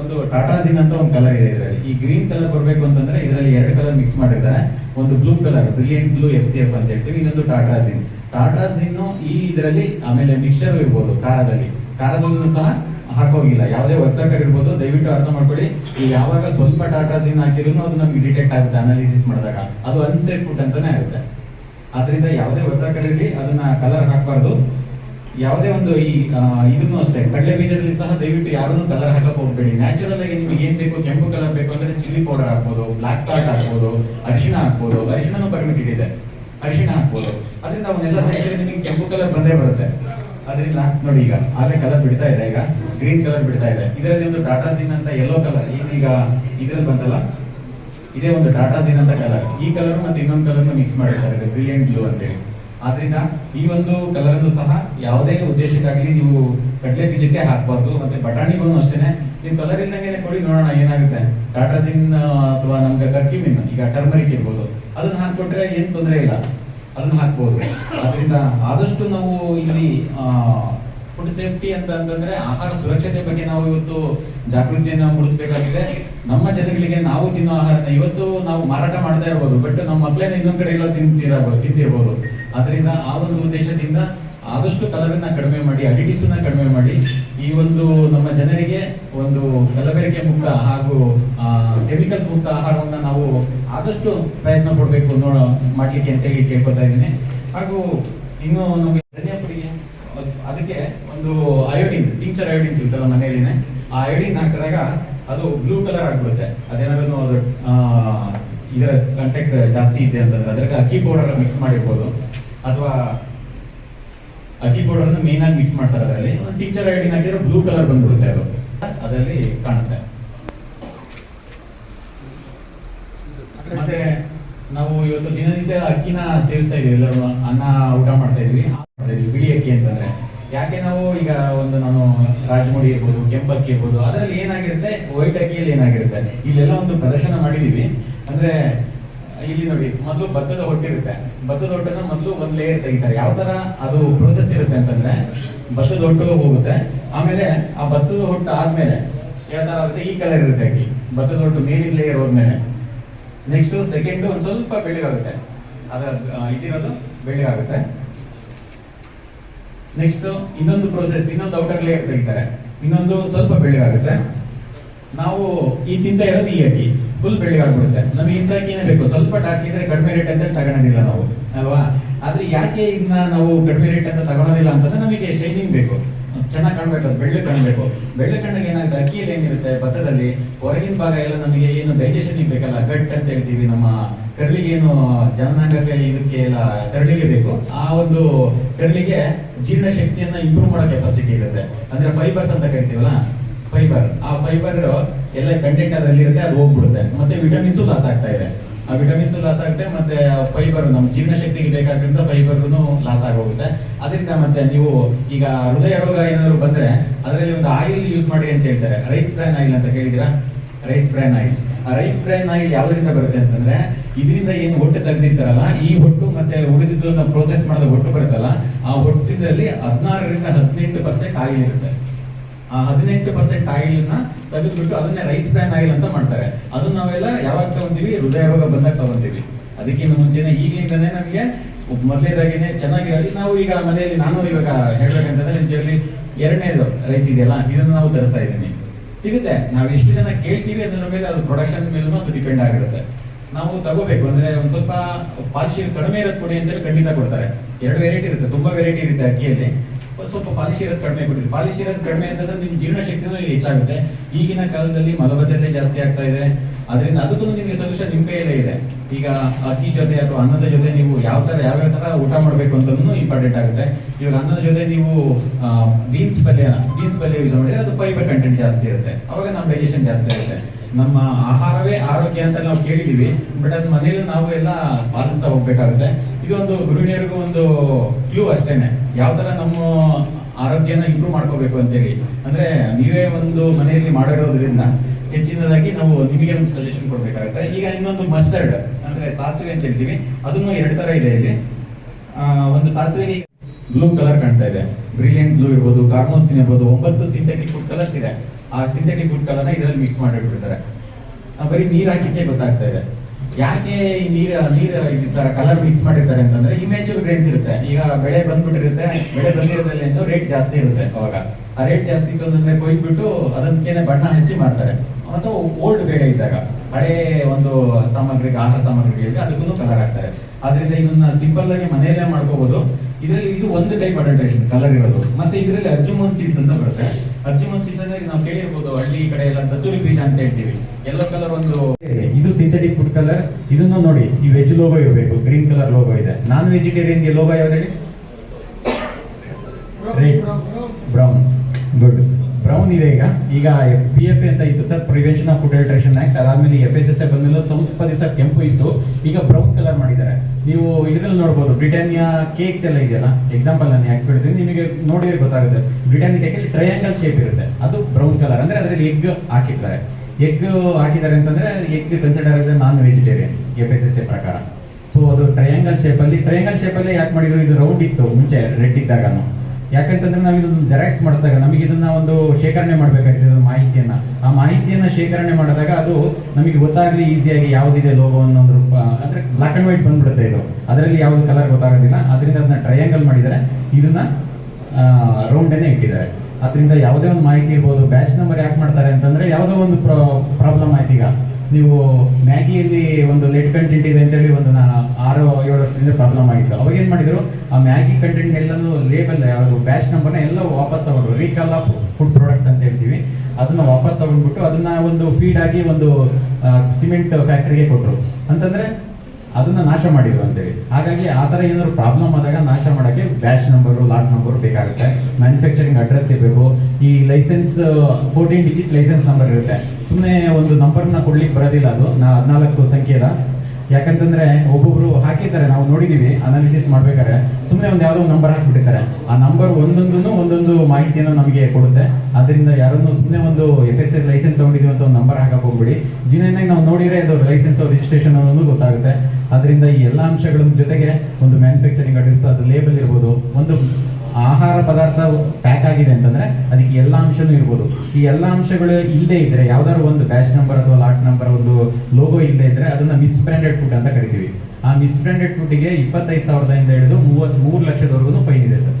ಒಂದು ಟಾಟಾಜಿನ್ ಅಂತ ಒಂದು ಕಲರ್ ಇದೆ ಇದರಲ್ಲಿ. ಈ ಗ್ರೀನ್ ಕಲರ್ ಬರಬೇಕು ಅಂತಂದ್ರೆ ಇದರಲ್ಲಿ ಎರಡು ಕಲರ್ ಮಿಕ್ಸ್ ಮಾಡಿರ್ತಾರೆ. ಒಂದು blue colour brilliant blue F C F ಅಂತ ಹೇಳ್ತೀವಿ, ಇನ್ನೊಂದು ಟಾಟಾಜಿನ್ ಟಾಟಾಜಿನ್ ಈ ಇದರಲ್ಲಿ ಆಮೇಲೆ ಮಿಕ್ಸರ್ ಇರ್ಬೋದು, ಖಾರದಲ್ಲಿ. ಖಾರದಲ್ಲೂ ಸಹ ಹಾಕೋಗಿಲ್ಲ. ಯಾವುದೇ ವರ್ತಕರ್ ಇರ್ಬೋದು, ದಯವಿಟ್ಟು ಅರ್ಥ ಮಾಡ್ಕೊಳ್ಳಿ. ಈ ಯಾವಾಗ ಸ್ವಲ್ಪ ಟಾಟಾಜಿನ್ ಹಾಕಿದ್ರು ಅದು ನಮ್ಗೆ ಡಿಟೆಕ್ಟ್ ಆಗುತ್ತೆ ಅನಾಲಿಸಿಸ್ ಮಾಡಿದಾಗ. ಅದು ಅನ್ಸೇಫ್ ಫುಡ್ ಅಂತಾನೆ ಆಗುತ್ತೆ. ಆದ್ರಿಂದ ಯಾವುದೇ ವರ್ತಕರಲ್ಲಿ ಅದನ್ನ ಕಲರ್ ಹಾಕಬಾರ್ದು. ಯಾವುದೇ ಒಂದು ಈ ಇದನ್ನು ಅಷ್ಟೇ, ಕಡಲೆ ಬೀಜದಲ್ಲಿ ಸಹ ದಯವಿಟ್ಟು ಯಾರನ್ನು ಕಲರ್ ಹಾಕಕ್ಕೆ ಹೋಗ್ಬೇಡಿ. ನ್ಯಾಚುರಲ್ ಆಗಿ ನಿಮ್ಗೆ ಏನ್ ಬೇಕು, ಕೆಂಪು ಕಲರ್ ಬೇಕು ಅಂದ್ರೆ ಚಿಲ್ಲಿ ಪೌಡರ್ ಹಾಕ್ಬೋದು ಬ್ಲಾಕ್ ಸಾಲ್ಟ್ ಹಾಕ್ಬೋದು ಅರಿಶಿನ ಹಾಕ್ಬೋದು, ಅರಿಶಿಣನೂ ಪರ್ಮಿಟೆಡ್ ಇದೆ. ಅರಿಶಿನ ಹಾಕ್ಬೋದು. ಅದರಿಂದ ಅವನ್ನೆಲ್ಲ ಸೈಡ್ ನಿಮಗೆ ಕೆಂಪು ಕಲರ್ ಬಂದೇ ಬರುತ್ತೆ. ಅದರಿಂದ ನೋಡಿ ಈಗ, ಆದ್ರೆ ಕಲರ್ ಬಿಡ್ತಾ ಇದೆ ಈಗ. ಗ್ರೀನ್ ಕಲರ್ ಬಿಡ್ತಾ ಇದೆ. ಇದರಲ್ಲಿ ಒಂದು ಟಾಟಾ ಸೀನ್ ಅಂತ ಯೆಲ್ಲೋ ಕಲರ್ ಏನೀಗ ಇದ್ರಲ್ಲಿ ಬಂತಲ್ಲ? ಇದೇ ಒಂದು ಟಾಟಾ ಸೀನ್ ಅಂತ ಕಲರ್ ಈ ಕಲರ್ ಮತ್ತೆ ಇನ್ನೊಂದು ಕಲರ್ ಮಿಕ್ಸ್ ಮಾಡಿರ್ತಾರೆ ಬ್ರಿಲಿಯಂಟ್ ಬ್ಲೂ ಅಂತೇಳಿ ಆದ್ರಿಂದ ಈ ಒಂದು ಕಲರ್ ಅನ್ನು ಸಹ ಯಾವುದೇ ಉದ್ದೇಶಕ್ಕಾಗಿ ನೀವು ಕಡಲೆ ಬೀಜಕ್ಕೆ ಹಾಕಬಾರ್ದು, ಮತ್ತೆ ಬಟಾಣಿಗೂ ಅಷ್ಟೇನೆ. ನೀವು ಕಲರ್ ಇಲ್ದಂಗೆ ಕೊಡಿ, ನೋಡೋಣ ಏನಾಗುತ್ತೆ. ಟಾಟಾ ಜಿನ್ ಅಥವಾ ನಮ್ಗೆ ಕರ್ಕಿಮಿನ್ ಈಗ ಟರ್ಮರಿಕ್ ಇರ್ಬೋದು. ಅದನ್ನ ಹಾಕ್ಕೊಟ್ರೆ ಏನ್ ತೊಂದರೆ ಇಲ್ಲ. ಅದನ್ನ ಹಾಕ್ಬೋದು. ಅದರಿಂದ ಆದಷ್ಟು ನಾವು ಇಲ್ಲಿ ಫುಡ್ ಸೇಫ್ಟಿ ಅಂತ ಅಂತಂದ್ರೆ ಆಹಾರ ಸುರಕ್ಷತೆ ಬಗ್ಗೆ ನಾವು ಇವತ್ತು ಜಾಗೃತಿಯನ್ನ ಮೂಡಿಸಬೇಕಾಗಿದೆ. ನಮ್ಮ ಜನಗಳಿಗೆ ನಾವು ತಿನ್ನೋ ಆಹಾರನ ಇವತ್ತು ನಾವು ಮಾರಾಟ ಮಾಡ್ತಾ ಇರ್ಬೋದು. ಬಟ್ ನಮ್ಮ ಮಕ್ಕಳನ್ನ ಇನ್ನೊಂದ್ ಕಡೆ ಎಲ್ಲ ತಿಂತಿರಬಹುದು ತಿಂತಿರ್ಬೋದು. ಅದರಿಂದ ಆ ಒಂದು ಉದ್ದೇಶದಿಂದ ಆದಷ್ಟು ಕಲರನ್ನ ಕಡಿಮೆ ಮಾಡಿ ಅಡಿಟಿಸನ್ನ ಕಡಿಮೆ ಮಾಡಿ ಈ ಒಂದು ನಮ್ಮ ಜನರಿಗೆ ಒಂದು ಕಲಬೆರಕೆ ಮುಕ್ತ ಹಾಗೂ ಕೆಮಿಕಲ್ಸ್ ಮುಕ್ತ ಆಹಾರವನ್ನ ನಾವು ಆದಷ್ಟು ಪ್ರಯತ್ನ ಪಡಬೇಕು ನೋಡ ಮಾಡ್ಲಿಕ್ಕೆ ಅಂತ ಹೇಳಿ ಕೇಳ್ಕೊತಾ ಇದ್ದೀನಿ. ಹಾಗೂ ಇನ್ನು ನಮಗೆ ಅದಕ್ಕೆ ಒಂದು ಅಯೋಡಿನ್ ಟೀಚರ್ ಅಯೋಡಿನ್ ಸಿಗುತ್ತಲ್ಲ ಮನೆಯಲ್ಲಿನೇ. ಆ ಅಯೋಡಿನ್ ಹಾಕಿದಾಗ ಅದು ಬ್ಲೂ ಕಲರ್ ಆಗ್ಬಿಡುತ್ತೆ. ಅದೇನಾದ್ರು ಅದು ಇದರ ಕಂಟೆಂಟ್ ಜಾಸ್ತಿ ಇದೆ ಅಂತಂದ್ರೆ ಅದ್ರಾಗ ಅಕ್ಕಿ ಪೌಡರ್ ಮಿಕ್ಸ್ ಮಾಡಿರ್ಬೋದು. ಅಥವಾ ಅಕ್ಕಿ ಪೌಡರ್ ಮೇನ್ ಆಗಿ ಮಿಕ್ಸ್ ಮಾಡ್ತಾರೆ ಅದರಲ್ಲಿ. ಟೀಚರ್ ಅಯೋಡಿನ್ ಹಾಕಿದ್ರೆ ಬ್ಲೂ ಕಲರ್ ಬಂದ್ಬಿಡುತ್ತೆ ಅದು. ಅದರಲ್ಲಿ ಕಾಣುತ್ತೆ. ಮತ್ತೆ ನಾವು ಇವತ್ತು ದಿನನಿತ್ಯ ಅಕ್ಕಿನ ಸೇವಿಸ್ತಾ ಇದೀವಿ. ಎಲ್ಲರೂ ಅನ್ನ ಊಟ ಮಾಡ್ತಾ ಇದೀವಿ. ಬಿಳಿ ಅಕ್ಕಿ ಅಂತಂದ್ರೆ. ಯಾಕೆ ನಾವು ಈಗ ಒಂದು ನಾನು ರಾಜಮುಡಿ ಇರ್ಬೋದು, ಕೆಂಪಕ್ಕಿ ಇರ್ಬೋದು, ಅದರಲ್ಲಿ ಏನಾಗಿರುತ್ತೆ? ವೈಟ್ ಏನಾಗಿರುತ್ತೆ? ಇಲ್ಲೆಲ್ಲ ಒಂದು ಪ್ರದರ್ಶನ ಮಾಡಿದೀವಿ. ಅಂದ್ರೆ, ಇಲ್ಲಿ ನೋಡಿ, ಮೊದಲು ಭತ್ತದ ಹೊಟ್ಟಿರುತ್ತೆ. ಭತ್ತದ ಹೊಟ್ಟನ್ನ ಮೊದಲು ಒಂದ್ ಲೇಯರ್ ತೆಗಿತಾರೆ. ಯಾವ ತರ? ಅದು ಪ್ರೋಸೆಸ್ ಇರುತ್ತೆ ಅಂತಂದ್ರೆ, ಭತ್ತದ ಹೊಟ್ಟು ಹೋಗುತ್ತೆ. ಆಮೇಲೆ ಆ ಭತ್ತದ ಹೊಟ್ಟು ಆದ್ಮೇಲೆ ಯಾವ ತರ ಆಗುತ್ತೆ? ಈ ಕಲರ್ ಇರುತ್ತೆ ಅಕ್ಕಿ ಭತ್ತದ ಹೊಟ್ಟು ಮೇಲಿನ ಲೇಯರ್ ಹೋದ್ಮೇಲೆ. ನೆಕ್ಸ್ಟ್ ಸೆಕೆಂಡ್ ಒಂದ್ ಸ್ವಲ್ಪ ಆಗುತ್ತೆ ಅದ ಇದಿರೋದು ಬೆಳ್ಳಗಾಗುತ್ತೆ ನೆಕ್ಸ್ಟ್ ಇನ್ನೊಂದು ಪ್ರೋಸೆಸ್ ಇನ್ನೊಂದು ಔಟರ್ ಲೇಯರ್ ತೆಗಿತಾರೆ ಇನ್ನೊಂದು ಸ್ವಲ್ಪ ಬೆಳ್ಳಗಾಗುತ್ತೆ. ನಾವು ಈ ತಿಂತ ಇರೋದು ಈ ಅಕ್ಕಿ. ಫುಲ್ ಬೆಳ್ಳಗಾಗ್ಬಿಡುತ್ತೆ. ನಮಗೆ ಇಂಥಕ್ಕೇನೆ ಬೇಕು. ಸ್ವಲ್ಪ ಡಾರ್ಕ್ ಇದ್ರೆ ಕಡಿಮೆ ರೇಟ್ ಅಂತ ತಗೊಳೋದಿಲ್ಲ ನಾವು. ಅಲ್ವಾ? ಆದ್ರೆ ಯಾಕೆ ಇದನ್ನ ನಾವು ಕಡಿಮೆ ರೇಟ್ ಅಂತ ತಗೊಳೋದಿಲ್ಲ ಅಂತಂದ್ರೆ ನಮಗೆ ಶೈನಿಂಗ್ ಬೇಕು. ಚೆನ್ನಾಗಿ ಕಾಣ್ಬೇಕು, ಅದು ಬೆಳ್ಳು ಕಾಣಬೇಕು. ಬೆಳ್ಳು ಕಣ್ಣಿಗೆ ಏನಾಗುತ್ತೆ? ಅಕ್ಕಿಯಲ್ಲಿ ಏನಿರುತ್ತೆ? ಭತ್ತದಲ್ಲಿ ಹೊರಗಿನ ಭಾಗ ಎಲ್ಲ ನಮಗೆ ಏನು ಡೈಜೆಷನ್ ಬೇಕಲ್ಲ, ಗಟ್ ಅಂತ ಹೇಳ್ತೀವಿ ನಮ್ಮ ಕರಳಿಗೆ ಏನು ಜನನಾಂಗಕ್ಕೆ ಇದಕ್ಕೆ ಎಲ್ಲ ಕರಳಿಗೆ ಬೇಕು. ಆ ಒಂದು ಕರಳಿಗೆ ಜೀರ್ಣ ಶಕ್ತಿಯನ್ನ ಇಂಪ್ರೂವ್ ಮಾಡೋ ಕೆಪಾಸಿಟಿ ಇರುತ್ತೆ. ಅಂದ್ರೆ ಫೈಬರ್ಸ್ ಅಂತ ಕರಿತೀವಲ್ಲ? ಫೈಬರ್ ಆ ಫೈಬರ್ ಎಲ್ಲ ಕಂಟೆಂಟ್ ಅದರಲ್ಲಿ ಇರುತ್ತೆ, ಅದು ಹೋಗ್ಬಿಡುತ್ತೆ. ಮತ್ತೆ ವಿಟಮಿನ್ಸು ಲಾಸ್ ಆಗ್ತಾ ಇದೆ. ಆ ವಿಟಮಿನ್ಸ್ ಲಾಸ್ ಆಗುತ್ತೆ ಮತ್ತೆ ಫೈಬರ್ ನಮ್ಮ ಜೀರ್ಣಶಕ್ತಿಗೆ ಬೇಕಾದ್ರಿಂದ ಫೈಬರ್ ಲಾಸ್ ಆಗೋಗುತ್ತೆ. ಅದರಿಂದ ಮತ್ತೆ ನೀವು ಈಗ ಹೃದಯ ರೋಗ ಏನಾದ್ರು ಬಂದ್ರೆ, ಅದರಲ್ಲಿ ಒಂದು ಆಯಿಲ್ ಯೂಸ್ ಮಾಡಿ ಅಂತ ಹೇಳ್ತಾರೆ. ರೈಸ್ ಬ್ರ್ಯಾನ್ ಆಯಿಲ್ ಅಂತ ಕೇಳಿದಿರಾ ರೈಸ್ ಬ್ರ್ಯಾನ್ ಆಯಿಲ್ ಆ ರೈಸ್ ಬ್ರ್ಯಾನ್ ಆಯಿಲ್ ಯಾವ್ದರಿಂದ ಬರುತ್ತೆ ಅಂತಂದ್ರೆ, ಇದರಿಂದ ಏನು ಹೊಟ್ಟೆ ತೆಗೆದಿರ್ತಾರಲ್ಲ, ಈ ಹೊಟ್ಟು ಮತ್ತೆ ಉಳಿದಿದ್ದು ಪ್ರೋಸೆಸ್ ಮಾಡಿದ ಹೊಟ್ಟು ಬರುತ್ತಲ್ಲ, ಆ ಹೊಟ್ಟಿನಲ್ಲಿ ಹದಿನಾರರಿಂದ ಹದಿನೆಂಟು ಪರ್ಸೆಂಟ್ ಆಯಿಲ್ ಇರುತ್ತೆ. ಹದಿನೆಂಟು ಪರ್ಸೆಂಟ್ ಆಯಿಲ್ನ ತೆಗೆದ್ಬಿಟ್ಟು ಅದನ್ನೇ ರೈಸ್ ಬ್ರ್ಯಾನ್ ಆಯಿಲ್ ಅಂತ ಮಾಡ್ತಾರೆ. ಅದನ್ನ ನಾವೆಲ್ಲ ಯಾವಾಗ ತಗೊಂತೀವಿ? ಹೃದಯ ರೋಗ ಬಂದಾಗ ತಗೊಂತೀವಿ. ಅದಕ್ಕಿಂತ ಮುಂಚೆನೆ ಈಗಲಿಂದನೇ ನಮಗೆ ಮೊದಲೇದಾಗಿನೇ ಚೆನ್ನಾಗಿರಲಿ ನಾವು ಈಗ ಮನೆಯಲ್ಲಿ ನಾನು ಇವಾಗ ಹೇಳ್ಬೇಕಂತಂದ್ರೆ ನಿಜವಾಗ್ಲಿ ಎರಡನೇದು ರೈಸ್ ಇದೆಯಲ್ಲ, ಇದನ್ನು ನಾವು ತರಿಸ್ತಾ ಇದ್ದೀನಿ. ಸಿಗುತ್ತೆ. ನಾವು ಎಷ್ಟು ಜನ ಕೇಳ್ತೀವಿ ಅದರ ಮೇಲೆ ಅದು ಪ್ರೊಡಕ್ಷನ್ ಮೇಲೂ ಅದು ಡಿಪೆಂಡ್ ಆಗಿರುತ್ತೆ. ನಾವು ತಗೋಬೇಕು. ಅಂದ್ರೆ ಒಂದ್ ಸ್ವಲ್ಪ ಪಾಲಿಶ್ ಕಡಿಮೆ ಇರೋದು ಕೊಡಿ ಅಂತೇಳಿ ಖಂಡಿತ ಕೊಡ್ತಾರೆ. ಎರಡು ವೆರೈಟಿ ಇರುತ್ತೆ. ತುಂಬಾ ವೆರೈಟಿ ಇರುತ್ತೆ ಅಕ್ಕಿಯಲ್ಲಿ. ಸ್ವಲ್ಪ ಪಾಲಿಶ್ ಇರೋದು ಕಡಿಮೆ ಕೊಟ್ಟಿರಿ ಪಾಲಿಶ್ ಇರೋದು ಕಡಿಮೆ ಅಂತಂದ್ರೆ ನಿಮ್ ಜೀರ್ಣ ಶಕ್ತಿನೂ ಹೆಚ್ಚಾಗುತ್ತೆ. ಈಗಿನ ಕಾಲದಲ್ಲಿ ಮಲಬದ್ಧತೆ ಜಾಸ್ತಿ ಆಗ್ತಾ ಇದೆ. ಅದರಿಂದ ಅದಕ್ಕೂ ನಿಮಗೆ ಸೊಲ್ಯೂಷನ್ ನಿಮ್ ಕೈಯಲ್ಲೇ ಇದೆ. ಈಗ ಅಕ್ಕಿ ಜೊತೆ ಅಥವಾ ಅನ್ನದ ಜೊತೆ ನೀವು ಯಾವ ತರ ಯಾವ್ಯಾವ ತರ ಊಟ ಮಾಡಬೇಕು ಅಂತ ಇಂಪಾರ್ಟೆಂಟ್ ಆಗುತ್ತೆ. ಇವಾಗ ಅನ್ನದ ಜೊತೆ ನೀವು ಬೀನ್ಸ್ ಪಲ್ಯ ಬೀನ್ಸ್ ಪಲ್ಯ ಯೂಸ್ ಮಾಡಿದ್ರೆ ಅದು ಫೈಬರ್ ಕಂಟೆಂಟ್ ಜಾಸ್ತಿ ಇರುತ್ತೆ. ಅವಾಗ ನಮ್ಮ ಡೈಜೆಷನ್ ಜಾಸ್ತಿ ಇರುತ್ತೆ ನಮ್ಮ ಆಹಾರವೇ ಆರೋಗ್ಯ ಅಂತ ನಾವು ಕೇಳಿದೀವಿ ಬಟ್ ಅದ್ ಮನೇಲಿ ನಾವು ಎಲ್ಲ ಪಾಲಿಸ್ತಾ ಹೋಗ್ಬೇಕಾಗುತ್ತೆ. ಇದೊಂದು ಗೃಹಿಣಿಯರಿಗೂ ಒಂದು ಕ್ಲೂ ಅಷ್ಟೇನೆ. ಯಾವ ತರ ನಮ್ಮ ಆರೋಗ್ಯನ ಇಂಪ್ರೂವ್ ಮಾಡ್ಕೋಬೇಕು ಅಂತೇಳಿ. ಅಂದ್ರೆ ನೀವೇ ಒಂದು ಮನೆಯಲ್ಲಿ ಮಾಡಿರೋದ್ರಿಂದ ಹೆಚ್ಚಿನದಾಗಿ ನಾವು ನಿಮಗೆ ಒಂದು ಸಜೆಷನ್ ಕೊಡ್ಬೇಕಾಗುತ್ತೆ. ಈಗ ಇನ್ನೊಂದು ಮಸ್ಟರ್ಡ್ ಅಂದ್ರೆ ಸಾಸಿವೆ ಅಂತ ಹೇಳ್ತೀವಿ. ಅದನ್ನು ಎರಡು ತರ ಇದೆ ಇಲ್ಲಿ. ಒಂದು ಸಾಸಿವೆ ಬ್ಲೂ ಕಲರ್ ಕಾಣ್ತಾ ಇದೆ. ಬ್ರಿಲಿಯಂಟ್ ಬ್ಲೂ ಇರ್ಬೋದು ಕಾರ್ಮೋಸಿನ್ ಇರ್ಬೋದು, ಒಂಬತ್ತು ಸಿಂಥೆಟಿಕ್ ಫುಡ್ ಕಲರ್ಸ್ ಇದೆ. ಆ ಸಿಂಥೆಟಿಕ್ ಫುಡ್ ಕಲರ್ನ ಇದರಲ್ಲಿ ಮಿಕ್ಸ್ ಮಾಡಿಬಿಡ್ತಾರೆ ಬರೀ ನೀರ್ ಹಾಕಿದ್ದೇ ಗೊತ್ತಾಗ್ತಾ ಇದೆ. ಯಾಕೆ ಈ ನೀರ್ ನೀರ್ ಈ ತರ ಕಲರ್ ಮಿಕ್ಸ್ ಮಾಡಿರ್ತಾರೆ ಅಂತಂದ್ರೆ ಇಮೇಜಲ್ ಗ್ರೇನ್ಸ್ ಇರುತ್ತೆ. ಈಗ ಬೆಳೆ ಬಂದ್ಬಿಟ್ಟಿರುತ್ತೆ, ಬೆಳೆ ಬಂದಿರೋದಲ್ಲಿ ಎಂದು ರೇಟ್ ಜಾಸ್ತಿ ಇರುತ್ತೆ ಅವಾಗ. ಆ ರೇಟ್ ಜಾಸ್ತಿ ಇತ್ತು ಅಂತಂದ್ರೆ ಕೊಯ್ಬಿಟ್ಟು ಅದಕ್ಕೇನೆ ಬಣ್ಣ ಹಚ್ಚಿ ಮಾಡ್ತಾರೆ. ಮತ್ತು ಓಲ್ಡ್ ಬೇಳೆ ಇದ್ದಾಗ, ಹಳೆ ಒಂದು ಸಾಮಗ್ರಿಗೆ ಆಹಾರ ಸಾಮಗ್ರಿಗಳಿಗೆ ಅದಕ್ಕೂ ಕಲರ್ ಹಾಕ್ತಾರೆ ಆದ್ರಿಂದ ಇದನ್ನ ಸಿಂಪಲ್ ಆಗಿ ಮನೆಯಲ್ಲೇ ಮಾಡ್ಕೋಬಹುದು ಇದರಲ್ಲಿ ಇದು ಒಂದು ಟೈಪ್ ಅಡಲ್ಟ್ರೇಷನ್ ಕಲರ್ ಇರೋದು. ಮತ್ತೆ ಇದರಲ್ಲಿ ಅರ್ಜುಮನ್ ಸೀಡ್ಸ್ ಅಂತ ಬರುತ್ತೆ. ಅರ್ಜುಮನ್ ಸೀಡ್ಸ್ ಅಂದ್ರೆ ನಾವು ಕೇಳಿರ್ಬೋದು ಹಳ್ಳಿ ಕಡೆ ಎಲ್ಲ ದತ್ತೂರಿ ಬೀಜ ಅಂತ ಹೇಳ್ತೀವಿ. ಎಲ್ಲೋ ಕಲರ್ ಒಂದು ಇದು ಸಿಂಥೆಟಿಕ್ ಫುಡ್ ಕಲರ್ ಇದನ್ನು ನೋಡಿ ಈ ವೆಜ್ ಲೋಗೋ ಇರಬೇಕು ಗ್ರೀನ್ ಕಲರ್ ಲೋಗೋ ಇದೆ. ನಾನ್ ವೆಜಿಟೇರಿಯನ್ಗೆ ಲೋಗೋ ಯಾವ್ದು ಹೇಳಿ? ರೆಡ್ ಬ್ರೌನ್ ಗುಡ್ ಬ್ರೌನ್ ಇದೆ ಈಗ. ಈಗ ಪಿ ಎಫ್ ಅಂತ ಇತ್ತು sir prevention of food adulteration act ಅದಾದ್ಮೇಲೆ ಎಫ್ ಎಸ್ ಎಸ್ ಎ ಬಂದ್ಮೇಲೆ ಸ್ವಲ್ಪ ದಿವಸ ಕೆಂಪು ಇತ್ತು. ಈಗ ಬ್ರೌನ್ ಕಲರ್ ಮಾಡಿದ್ದಾರೆ. ನೀವು ಇದರಲ್ಲಿ ನೋಡ್ಬೋದು ಬ್ರಿಟಾನಿಯಾ ಕೇಕ್ಸ್ ಎಲ್ಲ ಇದೆಯಲ್ಲ? ಎಕ್ಸಾಂಪಲ್ ನಾನು ಯಾಕೆ ಬಿಡ್ತೀನಿ. ನಿಮಗೆ ನೋಡಿದ್ರೆ ಗೊತ್ತಾಗುತ್ತೆ. ಬ್ರಿಟಾನಿಯಾ ಕೇಕಲ್ಲಿ ಟ್ರಯಾಂಗಲ್ ಶೇಪ್ ಇರುತ್ತೆ. ಅದು ಬ್ರೌನ್ ಕಲರ್ ಅಂದ್ರೆ ಅದರಲ್ಲಿ ಎಗ್ ಹಾಕಿದ್ದಾರೆ. ಎಗ್ ಹಾಕಿದ್ದಾರೆ ಅಂತಂದ್ರೆ ಎಗ್ ಕನ್ಸಿಡರ್ ಆಗಿದೆ non vegetarian F S S A ಪ್ರಕಾರ. ಸೊ ಅದು ಟ್ರಯಾಂಗಲ್ ಶೇಪಲ್ಲಿ ಅಲ್ಲಿ ಟ್ರಯಾಂಗಲ್ ಶೇಪ್ ಅಲ್ಲಿ ಯಾಕೆ ಮಾಡಿದ್ರು? ಇದು ರೌಂಡ್ ಇತ್ತು, ಮುಂಚೆ ರೆಡ್ ಇದ್ದಾಗನು. ಯಾಕಂತಂದ್ರೆ ನಾವು ಇದನ್ನ ಜೆರಾಕ್ಸ್ ಮಾಡಿದಾಗ ನಮಗೆ ಇದನ್ನ ಒಂದು ಶೇಖರಣೆ ಮಾಡಬೇಕಾಗಿದೆ ಮಾಹಿತಿಯನ್ನ. ಆ ಮಾಹಿತಿಯನ್ನ ಶೇಖರಣೆ ಮಾಡಿದಾಗ ಅದು ನಮಗೆ ಗೊತ್ತಾಗಲಿ ಈಸಿಯಾಗಿ ಯಾವುದಿದೆ ಲೋಗೋ ಅನ್ನೋ ರೂಪ, ಅಂದ್ರೆ ಬ್ಲಾಕ್ ಅಂಡ್ ವೈಟ್ ಬಂದ್ಬಿಡುತ್ತೆ ಇದು. ಅದರಲ್ಲಿ ಯಾವ್ದು ಕಲರ್ ಗೊತ್ತಾಗೋದಿಲ್ಲ. ಅದರಿಂದ ಅದನ್ನ ಟ್ರಯಾಂಗಲ್ ಮಾಡಿದರೆ ಇದನ್ನ ರೌಂಡೇನೆ ಇಟ್ಟಿದ್ದಾರೆ. ಅದರಿಂದ ಯಾವುದೇ ಒಂದು ಮಾಹಿತಿ ಇರ್ಬೋದು ಬ್ಯಾಚ್ ನಂಬರ್ ಯಾಕೆ ಮಾಡ್ತಾರೆ ಅಂತಂದ್ರೆ ಯಾವುದೋ ಒಂದು ಪ್ರಾಬ್ಲಮ್ ಆಯ್ತು ಈಗ. ನೀವು ಮ್ಯಾಗಿಯಲ್ಲಿ ಒಂದು ಲೆಡ್ ಕಂಟೆಂಟ್ ಇದೆ ಅಂತೇಳಿ ಒಂದು ನಾ- ಆರು, ಏಳು ವರ್ಷದಿಂದ ಪ್ರಾಬ್ಲಮ್ ಆಗಿತ್ತು. ಅವಾಗ ಏನ್ ಮಾಡಿದ್ರು, ಆ ಮ್ಯಾಗಿ ಕಂಟೆಂಟ್ ಎಲ್ಲನೂ ಲೇಬಲ್ ಯಾವುದು ಬ್ಯಾಚ್ ನಂಬರ್ನ ಎಲ್ಲ ವಾಪಸ್ ತಗೊಂಡ್ರು. ಆಫ್ ಫುಡ್ ಪ್ರಾಡಕ್ಟ್ಸ್ ಅಂತ ಹೇಳ್ತೀವಿ. ಅದನ್ನ ವಾಪಸ್ ತಗೊಂಡ್ಬಿಟ್ಟು ಅದನ್ನ ಒಂದು ಫೀಡ್ ಆಗಿ ಒಂದು ಸಿಮೆಂಟ್ ಫ್ಯಾಕ್ಟ್ರಿಗೆ ಕೊಟ್ಟರು ಅಂತಂದ್ರೆ ಅದನ್ನ ನಾಶ ಮಾಡಿದ್ರು ಅಂತೇಳಿ ಹಾಗಾಗಿ ಆ ತರ ಏನಾದ್ರು ಪ್ರಾಬ್ಲಮ್ ಆದಾಗ ನಾಶ ಮಾಡಕ್ಕೆ ಬ್ಯಾಚ್ ನಂಬರ್ ಲಾಟ್ ನಂಬರ್ ಬೇಕಾಗುತ್ತೆ. ಮ್ಯಾನುಫ್ಯಾಕ್ಚರಿಂಗ್ ಅಡ್ರೆಸ್ ಇರಬೇಕು. ಈ licence fourteen digit licence number ಇರುತ್ತೆ. ಸುಮ್ಮನೆ ಒಂದು ನಂಬರ್ನ ಕೊಡ್ಲಿಕ್ಕೆ ಬರೋದಿಲ್ಲ ಅದು. ನಾ ಹದಿನಾಲ್ಕು ಸಂಖ್ಯೆದ. ಯಾಕಂತಂದ್ರೆ ಒಬ್ಬೊಬ್ರು ಹಾಕಿದ್ದಾರೆ. ನಾವು ನೋಡಿದೀವಿ ಅನಾಲಿಸಿಸ್ ಮಾಡ್ಬೇಕಾದ್ರೆ. ಸುಮ್ಮನೆ ಒಂದು ಯಾವುದೋ ನಂಬರ್ ಹಾಕ್ಬಿಟ್ಟಿರ್ತಾರೆ. ಆ ನಂಬರ್ ಒಂದೊಂದನ್ನು ಒಂದೊಂದು ಮಾಹಿತಿಯನ್ನು ನಮಗೆ ಕೊಡುತ್ತೆ. ಅದರಿಂದ ಯಾರನ್ನು ಸುಮ್ಮನೆ ಒಂದು ಎಫ್ ಎಸ್ ಎಲ್ ಲೈಸೆನ್ಸ್ ತಗೊಂಡಿದೀವಿ ಅಂತ ಒಂದು ನಂಬರ್ ಹಾಕಕ್ ಹೋಗ್ಬಿಡಿ. ದಿನ ನಾವು ನೋಡಿದ್ರೆ ಅದು ಲೈಸೆನ್ಸ್ ರಿಜಿಸ್ಟ್ರೇಷನ್ ಅನ್ನೋದು ಗೊತ್ತಾಗುತ್ತೆ. ಅದರಿಂದ ಈ ಎಲ್ಲ ಅಂಶಗಳ ಜೊತೆಗೆ ಒಂದು ಮ್ಯಾನುಫ್ಯಾಕ್ಚರಿಂಗ್ ಅಡ್ರೆಸ್ ಅದು ಲೇಬಲ್ ಇರ್ಬೋದು, ಒಂದು ಆಹಾರ ಪದಾರ್ಥ ಪ್ಯಾಕ್ ಆಗಿದೆ ಅಂತಂದ್ರೆ ಅದಕ್ಕೆ ಎಲ್ಲ ಅಂಶನೂ ಇರ್ಬೋದು. ಈ ಎಲ್ಲ ಅಂಶಗಳು ಇಲ್ಲದೆ ಇದ್ರೆ, ಯಾವ್ದಾದ್ರು ಒಂದು ಬ್ಯಾಚ್ ನಂಬರ್ ಅಥವಾ ಲಾಟ್ ನಂಬರ್ ಒಂದು ಲೋಗೋ ಇಲ್ಲದೆ ಇದ್ರೆ ಅದನ್ನ ಮಿಸ್ ಬ್ರ್ಯಾಂಡೆಡ್ ಫುಡ್ ಅಂತ ಕರಿತೀವಿ. ಆ ಮಿಸ್ ಫುಡ್ಗೆ ಇಪ್ಪತ್ತೈದು ಸಾವಿರದಿಂದ ಹಿಡಿದು ಮೂವತ್ತ್ ಮೂರು ಲಕ್ಷದವರೆಗೂ ಫೈನ್ ಇದೆ ಸರ್.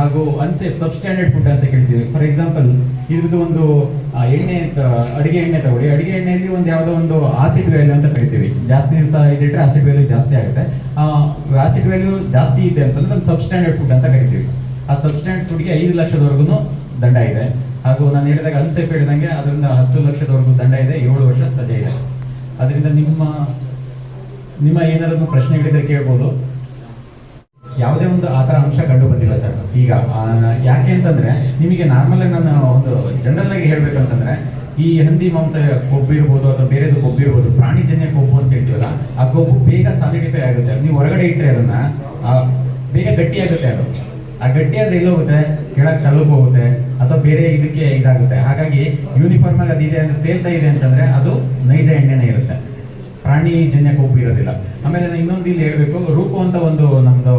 ಹಾಗೂ ಅನ್ಸೇಫ್ ಸಬ್ಸ್ಟ್ಯಾಂಡರ್ಡ್ ಫುಡ್ ಅಂತ ಕೇಳ್ತೀವಿ ಫಾರ್ ಎಕ್ಸಾಂಪಲ್ ಇದ್ರದ್ದು ಒಂದು ಎಣ್ಣೆ ಅಡಿಗೆ ಎಣ್ಣೆ ತಗೊಳ್ಳಿ. ಅಡಿಗೆ ಎಣ್ಣೆಯಲ್ಲಿ ಒಂದು ಯಾವುದೋ ಒಂದು ಆಸಿಡ್ ವ್ಯಾಲ್ಯೂ ಅಂತ ಕರಿತೀವಿ. ಜಾಸ್ತಿ ದಿವಸ ಇದ್ರೆ ಆಸಿಡ್ ವ್ಯಾಲ್ಯೂ ಜಾಸ್ತಿ ಆಗುತ್ತೆ. ಆಸಿಡ್ ವ್ಯಾಲ್ಯೂ ಜಾಸ್ತಿ ಇದೆ ಅಂತಂದ್ರೆ ಒಂದು ಸಬ್ಸ್ಟ್ಯಾಂಡರ್ಡ್ ಫುಡ್ ಅಂತ ಕರಿತೀವಿ. ಆ ಸಬ್ಸ್ಟ್ಯಾಂಡರ್ಡ್ ಫುಡ್ಗೆ ಐದು ಲಕ್ಷದವರೆಗೂ ದಂಡ ಇದೆ. ಹಾಗೂ ನಾನು ಹೇಳಿದಾಗ ಅನ್ಸೇಫ್ ಹೇಳಿದಂಗೆ ಅದರಿಂದ ಹತ್ತು ಲಕ್ಷದವರೆಗೂ ದಂಡ ಇದೆ, ಏಳು ವರ್ಷ ಸಜೆ ಇದೆ. ಅದರಿಂದ ನಿಮ್ಮ ನಿಮ್ಮ ಏನಾದ್ರು ಪ್ರಶ್ನೆಗಳಿದ್ರೆ ಕೇಳ್ಬೋದು. ಯಾವುದೇ ಒಂದು ಆ ಥರ ಅಂಶ ಕಂಡು ಬಂದಿಲ್ಲ ಸರ್. ಈಗ ಯಾಕೆ ಅಂತಂದ್ರೆ, ನಿಮಗೆ ನಾರ್ಮಲ್ ನಾನು ಒಂದು ಜನರಲ್ ಆಗಿ ಹೇಳ್ಬೇಕಂತಂದ್ರೆ, ಈ ಹಂದಿ, ಮಾಂಸ, ಕೊಬ್ಬು ಇರ್ಬೋದು ಅಥವಾ ಬೇರೆದು ಕೊಬ್ಬು ಇರ್ಬೋದು, ಪ್ರಾಣಿಜನ್ಯ ಕೊಬ್ಬು ಅಂತ ಹೇಳ್ತೀವಲ್ಲ, ಆ ಕೊಬ್ಬು ಬೇಗ ಸಾಲಿಡಿಫೈ ಆಗುತ್ತೆ. ನೀವು ಹೊರಗಡೆ ಇಟ್ಟರೆ ಅದನ್ನ ಬೇಗ ಗಟ್ಟಿಯಾಗುತ್ತೆ ಅದು. ಆ ಗಟ್ಟಿ ಆದ್ರೆ ಎಲ್ಲಿ ಹೋಗುತ್ತೆ ಕೆಳಗೆ ಕಲ್ಲುಗೆ ಹೋಗುತ್ತೆ, ಅಥವಾ ಬೇರೆ ಇದಕ್ಕೆ ಇದಾಗುತ್ತೆ. ಹಾಗಾಗಿ ಯೂನಿಫಾರ್ಮ್ ಆಗಿ ಇದೆ ಅಂದ್ರೆ ತೇಲ್ತಾ ಇದೆ ಅಂತಂದ್ರೆ ಅದು ನೈಜ ಎಣ್ಣೆನೇ ಇರುತ್ತೆ. ಪ್ರಾಣಿ ಜನ್ಯ ಕೊಬ್ಬು ಇರೋದಿಲ್ಲ. ಆಮೇಲೆ ನಾನು ಇನ್ನೊಂದು ಇಲ್ಲಿ ಹೇಳಬೇಕು ರೂಪು ಅಂತ ಒಂದು ನಮ್ಮದು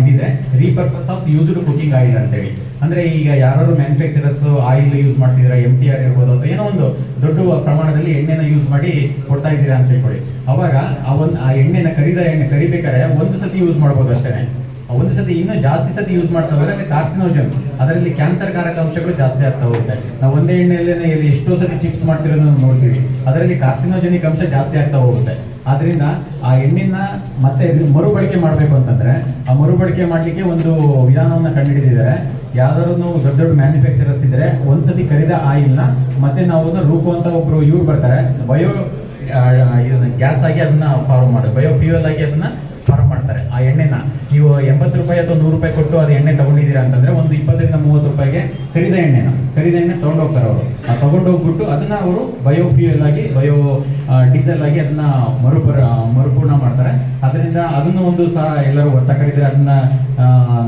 ಇದಿದೆ. Repurpose of used cooking oil ಅಂತೇಳಿ. ಅಂದ್ರೆ ಈಗ ಯಾರು ಮ್ಯಾನುಫ್ಯಾಕ್ಚರರ್ಸ್ ಆಯಿಲ್ ಯೂಸ್ ಮಾಡ್ತಿದ್ದೀರಾ ಎಂ ಟಿ ಆರ್ ಇರ್ಬೋದು ಅಥವಾ ಏನೋ ಒಂದು ದೊಡ್ಡ ಪ್ರಮಾಣದಲ್ಲಿ ಎಣ್ಣೆನ ಯೂಸ್ ಮಾಡಿ ಕೊಡ್ತಾ ಇದ್ದೀರಾ ಅಂತ ಹೇಳ್ಕೊಳ್ಳಿ. ಅವಾಗ ಆ ಒಂದು, ಆ ಎಣ್ಣೆನ ಕರಿದ ಎಣ್ಣೆ, ಕರಿಬೇಕಾದ್ರೆ ಒಂದು ಸತಿ ಯೂಸ್ ಮಾಡ್ಬೋದು ಅಷ್ಟೇ ಒಂದು ಸತಿ ಇನ್ನೂ ಜಾಸ್ತಿ ಸತಿ ಯೂಸ್ ಮಾಡ್ತಾ ಹೋದ್ರೆ ಕಾರ್ಸಿನೋಜನ್ ಅದರಲ್ಲಿ ಕ್ಯಾನ್ಸರ್ ಕಾರಕ ಅಂಶಗಳು ಜಾಸ್ತಿ ಆಗ್ತಾ ಹೋಗುತ್ತೆ. ನಾವು ಒಂದೇ ಎಣ್ಣೆಯಲ್ಲೇ ಇಲ್ಲಿ ಎಷ್ಟೋ ಸತಿ ಚಿಪ್ಸ್ ಮಾಡ್ತಿರೋದನ್ನು ನೋಡ್ತೀವಿ. ಅದರಲ್ಲಿ ಕಾರ್ಸಿನೋಜನಿಕ್ ಅಂಶ ಜಾಸ್ತಿ ಆಗ್ತಾ ಹೋಗುತ್ತೆ. ಆದ್ರಿಂದ ಆ ಎಣ್ಣೆನ ಮತ್ತೆ ಮರುಬಳಕೆ ಮಾಡಬೇಕು ಅಂತಂದ್ರೆ, ಆ ಮರುಬಳಕೆ ಮಾಡಲಿಕ್ಕೆ ಒಂದು ವಿಧಾನವನ್ನು ಕಂಡುಹಿಡಿದಿದ್ದಾರೆ. ಯಾವ್ದಾದ್ರು ದೊಡ್ಡ ದೊಡ್ಡ ಮ್ಯಾನುಫ್ಯಾಕ್ಚರರ್ಸ್ ಇದ್ರೆ ಒಂದ್ಸತಿ ಕರಿದ ಆಯಿಲ್ನ ಮತ್ತೆ ನಾವು ಅದನ್ನ ರೂಪು ಅಂತ ಒಬ್ರು ಇವ್ರು ಬರ್ತಾರೆ. ಬಯೋ ಇದನ್ನ ಗ್ಯಾಸ್ ಆಗಿ ಅದನ್ನ ಫಾರ್ಮ್ ಮಾಡೋದು, ಬಯೋ ಫ್ಯೂಯಲ್ ಆಗಿ ಅದನ್ನ ಫಾರ್ಮ್ ಮಾಡ್ತಾರೆ. ಆ ಎಣ್ಣೆನ ನೀವು ಎಂಬತ್ತು ರೂಪಾಯಿ ಅಥವಾ ನೂರು ರೂಪಾಯಿ ಕೊಟ್ಟು ಅದು ಎಣ್ಣೆ ತಗೊಂಡಿದ್ದೀರಾ ಅಂತಂದ್ರೆ ಒಂದು ಇಪ್ಪತ್ತರಿಂದ ಮೂವತ್ತು ರೂಪಾಯಿಗೆ ಕರಿದ ಎಣ್ಣೆನ, ಕರಿದ ಎಣ್ಣೆ ತಗೊಂಡು ಹೋಗ್ತಾರೆ ಅವರು. ಆ ತಗೊಂಡು ಹೋಗ್ಬಿಟ್ಟು ಅದನ್ನ ಅವರು ಬಯೋ ಫ್ಯೂಯಲ್ ಆಗಿ ಬಯೋ ಡೀಸೆಲ್ ಆಗಿ ಅದನ್ನ ಮರುಪರ, ಮರುಪೂರ್ಣ ಮಾಡ್ತಾರೆ. ಅದರಿಂದ ಅದನ್ನು ಒಂದು ಸಹ ಎಲ್ಲರೂ ಒತ್ತ ಅದನ್ನ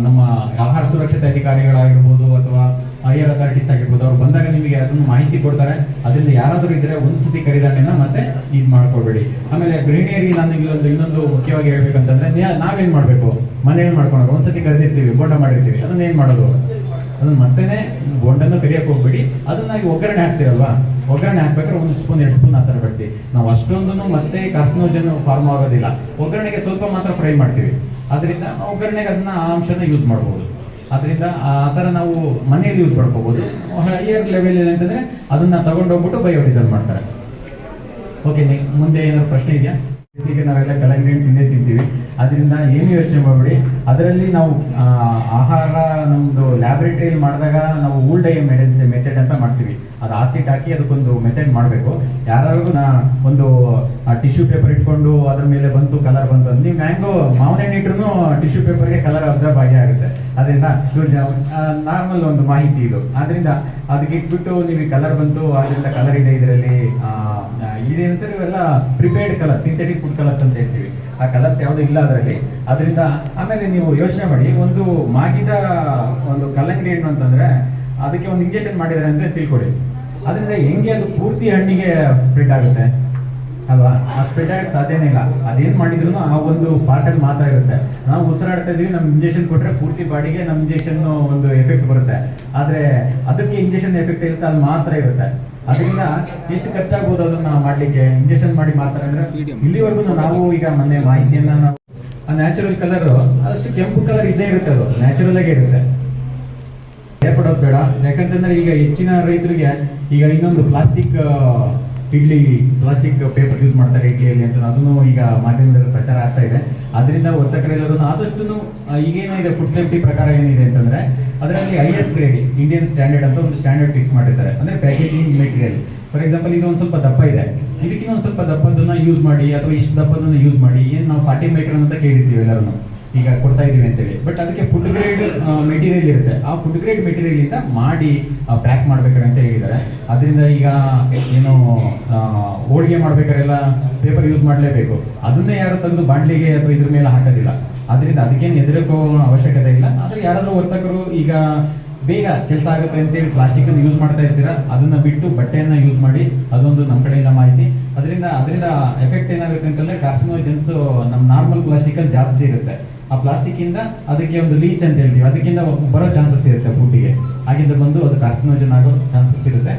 ನಮ್ಮ ಆಹಾರ ಸುರಕ್ಷತೆ ಅಧಿಕಾರಿಗಳಾಗಿರ್ಬೋದು ಅಥವಾ ಐಆರ್ ಅಥಾರಿಟೀಸ್ ಆಗಿರ್ಬೋದು, ಅವ್ರು ಬಂದಾಗ ನಿಮಗೆ ಅದನ್ನು ಮಾಹಿತಿ ಕೊಡ್ತಾರೆ. ಅದರಿಂದ ಯಾರಾದರೂ ಇದ್ರೆ ಒಂದು ಸತಿ ಕರಿದಂಡೆನ ಮತ್ತೆ ಇದು ಮಾಡ್ಕೊಳ್ಬೇಡಿ. ಆಮೇಲೆ ಗೃಹಿಣಿಯರಿ ನಾನು ಇಲ್ಲೊಂದು ಇನ್ನೊಂದು ಮುಖ್ಯವಾಗಿ ಹೇಳ್ಬೇಕಂತಂದ್ರೆ ನಾವೇನು ಮಾಡ್ಬೇಕು? ಮನೇಲಿ ಒಂದು ಸತಿ ಕರೆದಿರ್ತೀವಿ, ಬೋಂಡ ಮಾಡಿರ್ತೀವಿ, ಅದನ್ನ ಏನು ಮಾಡೋದು? ಅದನ್ನ ಮತ್ತೆನೆ ಬೋಂಡನ್ನು ಕರಿಯಕ್ಕೆ ಹೋಗ್ಬೇಡಿ. ಅದನ್ನ ಈಗ ಒಗ್ಗರಣೆ ಹಾಕ್ತಿರಲ್ವಾ? ಒಗ್ಗರಣೆ ಹಾಕ್ಬೇಕಾದ್ರೆ ಒಂದು ಸ್ಪೂನ್ ಎರಡು ಸ್ಪೂನ್ ಆ ಥರ ಬಳಸಿ. ನಾವು ಅಷ್ಟೊಂದನ್ನು ಮತ್ತೆ ಕಾರ್ಸಿನೋಜನ್ ಫಾರ್ಮ್ ಆಗೋದಿಲ್ಲ. ಒಗ್ಗರಣೆಗೆ ಸ್ವಲ್ಪ ಮಾತ್ರ ಫ್ರೈ ಮಾಡ್ತೀವಿ. ಅದರಿಂದ ಒಗ್ಗರಣೆಗೆ ಅದನ್ನ ಆ ಅಂಶನ ಯೂಸ್ ಮಾಡ್ಬೋದು. ಅದರಿಂದ ಆ ಥರ ನಾವು ಮನೆಯಲ್ಲಿ ಯೂಸ್ ಮಾಡ್ಕೋಬೋದು. ಹೈಯರ್ ಲೆವೆಲ್ ಏನಂತಂದ್ರೆ ಅದನ್ನ ತಗೊಂಡೋಗ್ಬಿಟ್ಟು ಬಯೋಡೀಸಲ್ ಮಾಡ್ತಾರೆ. ಓಕೆ ಮುಂದೆ ಏನಾದ್ರು ಪ್ರಶ್ನೆ ಇದೆಯಾ? ಈಗ ನಾವೆಲ್ಲ ಕಲಂಗಡಿ ತಿಂದೇ ತಿಂತೀವಿ. ಅದರಿಂದ ಏನು ಯೋಚನೆ ಮಾಡಬೇಡಿ? ಅದರಲ್ಲಿ ನಾವು ಆಹಾರ ನಮ್ಮದು ಲ್ಯಾಬ್ರೇಟರಿಯಲ್ಲಿ ಮಾಡಿದಾಗ ನಾವು ಊಲ್ ಡೈ ಮೆಥಡ್ ಅಂತ ಮಾಡ್ತೀವಿ. ಅದು ಆಸಿಡ್ ಹಾಕಿ ಅದಕ್ಕೊಂದು ಮೆಥಡ್ ಮಾಡಬೇಕು. ಯಾರು ಒಂದು ಟಿಶ್ಯೂ ಪೇಪರ್ ಇಟ್ಕೊಂಡು ಅದ್ರ ಮೇಲೆ ಬಂತು ಕಲರ್ ಬಂತು ಅಂದ್ರೆ ನೀವು ಮ್ಯಾಂಗೋ ಮಾವಿನ ಹಣ್ಣು ಇಟ್ರು ಟಿಶ್ಯೂ ಪೇಪರ್ಗೆ ಕಲರ್ ಅಬ್ಸರ್ವ್ ಆಗಿ ಆಗುತ್ತೆ. ಅದರಿಂದ ನಾರ್ಮಲ್ ಒಂದು ಮಾಹಿತಿ ಇದು. ಆದ್ರಿಂದ ಅದಕ್ಕೆ ಇಟ್ಬಿಟ್ಟು ನಿಮಗೆ ಕಲರ್ ಬಂತು ಅದರಿಂದ ಕಲರ್ ಇದೆ ಇದರಲ್ಲಿ ಇದೇನಂತ ಇವೆಲ್ಲ prepared colour synthetic food colours ಅಂತ ಹೇಳ್ತೀವಿ. ಆ ಕಲರ್ಸ್ ಯಾವುದು ಇಲ್ಲ ಅದರಲ್ಲಿ. ಅದರಿಂದ ಆಮೇಲೆ ನೀವು ಯೋಚನೆ ಮಾಡಿ, ಒಂದು ಮಾಗಿದ ಒಂದು ಕಲ್ಲಂಗಡಿ ಹಣ್ಣು ಅಂತಂದ್ರೆ ಅದಕ್ಕೆ ಒಂದು ಇಂಜೆಕ್ಷನ್ ಮಾಡಿದ್ದಾರೆ ಅಂತ ತಿಳ್ಕೊಡಿ. ಅದರಿಂದ ಹೆಂಗೆ ಅದು ಪೂರ್ತಿ ಹಣ್ಣಿಗೆ ಸ್ಪ್ರೆಡ್ ಆಗುತ್ತೆ? ಅಲ್ವಾ? ಆ ಸ್ಪ್ರೆಡ್ ಆಗಕ್ಕೆ ಸಾಧ್ಯನೇ ಇಲ್ಲ. ಅದೇನ್ ಮಾಡಿದ್ರು ಆ ಒಂದು ಪಾರ್ಟ್ ಅಲ್ಲಿ ಮಾತ್ರ ಇರುತ್ತೆ. ನಾವು ಉಸಿರಾಡ್ತಾ ಇದೀವಿ ನಮ್ ಇಂಜೆಕ್ಷನ್ ಕೊಟ್ರೆ ಪೂರ್ತಿ ಬಾಡಿಗೆ ನಮ್ ಇಂಜೆಕ್ಷನ್ ಒಂದು ಎಫೆಕ್ಟ್ ಬರುತ್ತೆ. ಆದ್ರೆ ಅದಕ್ಕೆ ಇಂಜೆಕ್ಷನ್ ಎಫೆಕ್ಟ್ ಇರುತ್ತೆ, ಅಲ್ಲಿ ಮಾತ್ರ ಇರುತ್ತೆ. ಅದರಿಂದ ಎಷ್ಟು ಖರ್ಚಾಗ್ಬೋದು ಅದನ್ನ ಮಾಡ್ಲಿಕ್ಕೆ? ಇಂಜೆಕ್ಷನ್ ಮಾಡಿ ಮಾತ್ರ ಅಂದ್ರೆ ಇಲ್ಲಿವರೆಗೂ ನಾವು ಈಗ ಮೊನ್ನೆ ಮಾಹಿತಿಯನ್ನ ನಾವು ಆ ನ್ಯಾಚುರಲ್ ಕಲರ್ ಅದಷ್ಟು ಕೆಂಪು ಕಲರ್ ಇದ್ದೇ ಇರುತ್ತೆ ಅದು. ನ್ಯಾಚುರಲ್ ಆಗೇ ಇರುತ್ತೆ. ಭಯಪಡೋದು ಬೇಡ ಯಾಕಂತಂದ್ರೆ ಈಗ ಹೆಚ್ಚಿನ ರೈತರಿಗೆ ಈಗ ಇನ್ನೊಂದು plastic idli plastic paper use ಮಾಡ್ತಾರೆ ಇಡ್ಲಿಯಲ್ಲಿ ಅಂತ. ಅದನ್ನು ಈಗ ಮಾಧ್ಯಮದಲ್ಲಿ ಪ್ರಚಾರ ಆಗ್ತಾ ಇದೆ. ಅದರಿಂದ ವರ್ತಕರೆಲ್ಲರೂ ಆದಷ್ಟು ಈಗೇನಿದೆ ಫುಡ್ ಸೇಫ್ಟಿ ಪ್ರಕಾರ ಏನಿದೆ ಅಂತಂದ್ರೆ, ಅದರಲ್ಲಿ I S grade Indian standard ಅಂತ ಒಂದು ಸ್ಟ್ಯಾಂಡರ್ಡ್ ಫಿಕ್ಸ್ ಮಾಡಿರ್ತಾರೆ. ಅಂದ್ರೆ ಪ್ಯಾಕೇಜಿಂಗ್ ಮೆಟೀರಿಯಲ್ ಫಾರ್ ಎಕ್ಸಾಂಪಲ್ ಇದು ಒಂದು ಸ್ವಲ್ಪ ದಪ್ಪ ಇದೆ. ಇದಕ್ಕಿಂತ ಒಂದು ಸ್ವಲ್ಪ ದಪ್ಪದನ್ನ ಯೂಸ್ ಮಾಡಿ, ಅಥವಾ ಇಷ್ಟು ದಪ್ಪದನ್ನ ಯೂಸ್ ಮಾಡಿ, ಏನು ನಾವು ಫಾರ್ಟಿ ಮೀಟರ್ ಅಂತ ಕೇಳಿರ್ತೀವಿ ಎಲ್ಲರೂ ಈಗ ಕೊಡ್ತಾ ಇದೀವಿ ಅಂತೇಳಿ. ಬಟ್ ಅದಕ್ಕೆ ಫುಡ್ ಗ್ರೇಡ್ ಮೆಟೀರಿಯಲ್ ಇರುತ್ತೆ. ಆ ಫುಡ್ ಗ್ರೇಡ್ ಮೆಟೀರಿಯಲ್ ಇಂದ ಮಾಡಿ ಪ್ಯಾಕ್ ಮಾಡ್ಬೇಕಾರೆ ಅಂತ ಹೇಳಿದ್ದಾರೆ. ಅದರಿಂದ ಈಗ, ಏನು ಹೋಳಿಗೆ ಮಾಡ್ಬೇಕಾರೆಲ್ಲ ಪೇಪರ್ ಯೂಸ್ ಮಾಡಲೇಬೇಕು. ಅದನ್ನೇ ಯಾರು ತಂದು ಬಾಂಡ್ಲಿಗೆ ಅಥವಾ ಇದ್ರ ಮೇಲೆ ಹಾಕೋದಿಲ್ಲ. ಅದರಿಂದ ಅದಕ್ಕೇನು ಹೆದರಕೋ ಅವಶ್ಯಕತೆ ಇಲ್ಲ. ಆದ್ರೆ ಯಾರಾದರೂ ವರ್ತಕರು ಈಗ ಬೇಗ ಕೆಲಸ ಆಗುತ್ತೆ ಅಂತೇಳಿ ಪ್ಲಾಸ್ಟಿಕ್ ಅನ್ನು ಯೂಸ್ ಮಾಡ್ತಾ ಇರ್ತೀರಾ, ಅದನ್ನ ಬಿಟ್ಟು ಬಟ್ಟೆಯನ್ನ ಯೂಸ್ ಮಾಡಿ ಅದೊಂದು ನಮ್ಮ ಕಡೆಯಿಂದ ಮಾಹಿತಿ. ಅದರಿಂದ ಅದರಿಂದ ಎಫೆಕ್ಟ್ ಏನಾಗುತ್ತೆ ಅಂತಂದ್ರೆ ಕಾರ್ಸಿನೋಜನ್ಸ್ ನಮ್ಮ ನಾರ್ಮಲ್ ಪ್ಲಾಸ್ಟಿಕ್ ಅಲ್ಲಿ ಜಾಸ್ತಿ ಇರುತ್ತೆ. ಆ ಪ್ಲಾಸ್ಟಿಕ್ ಇಂದ ಅದಕ್ಕೆ ಒಂದು ಲೀಚ್ ಅಂತ ಹೇಳ್ತೀವಿ. ಅದಕ್ಕಿಂತ ಬರೋ ಚಾನ್ಸಸ್ ಇರುತ್ತೆ ಫುಡ್ಡಿಗೆ ಹಾಗಿಂದ ಬಂದು ಅದು ಕಾರ್ಸಿನೋಜನ್ ಆಗೋ ಚಾನ್ಸಸ್ ಇರುತ್ತೆ.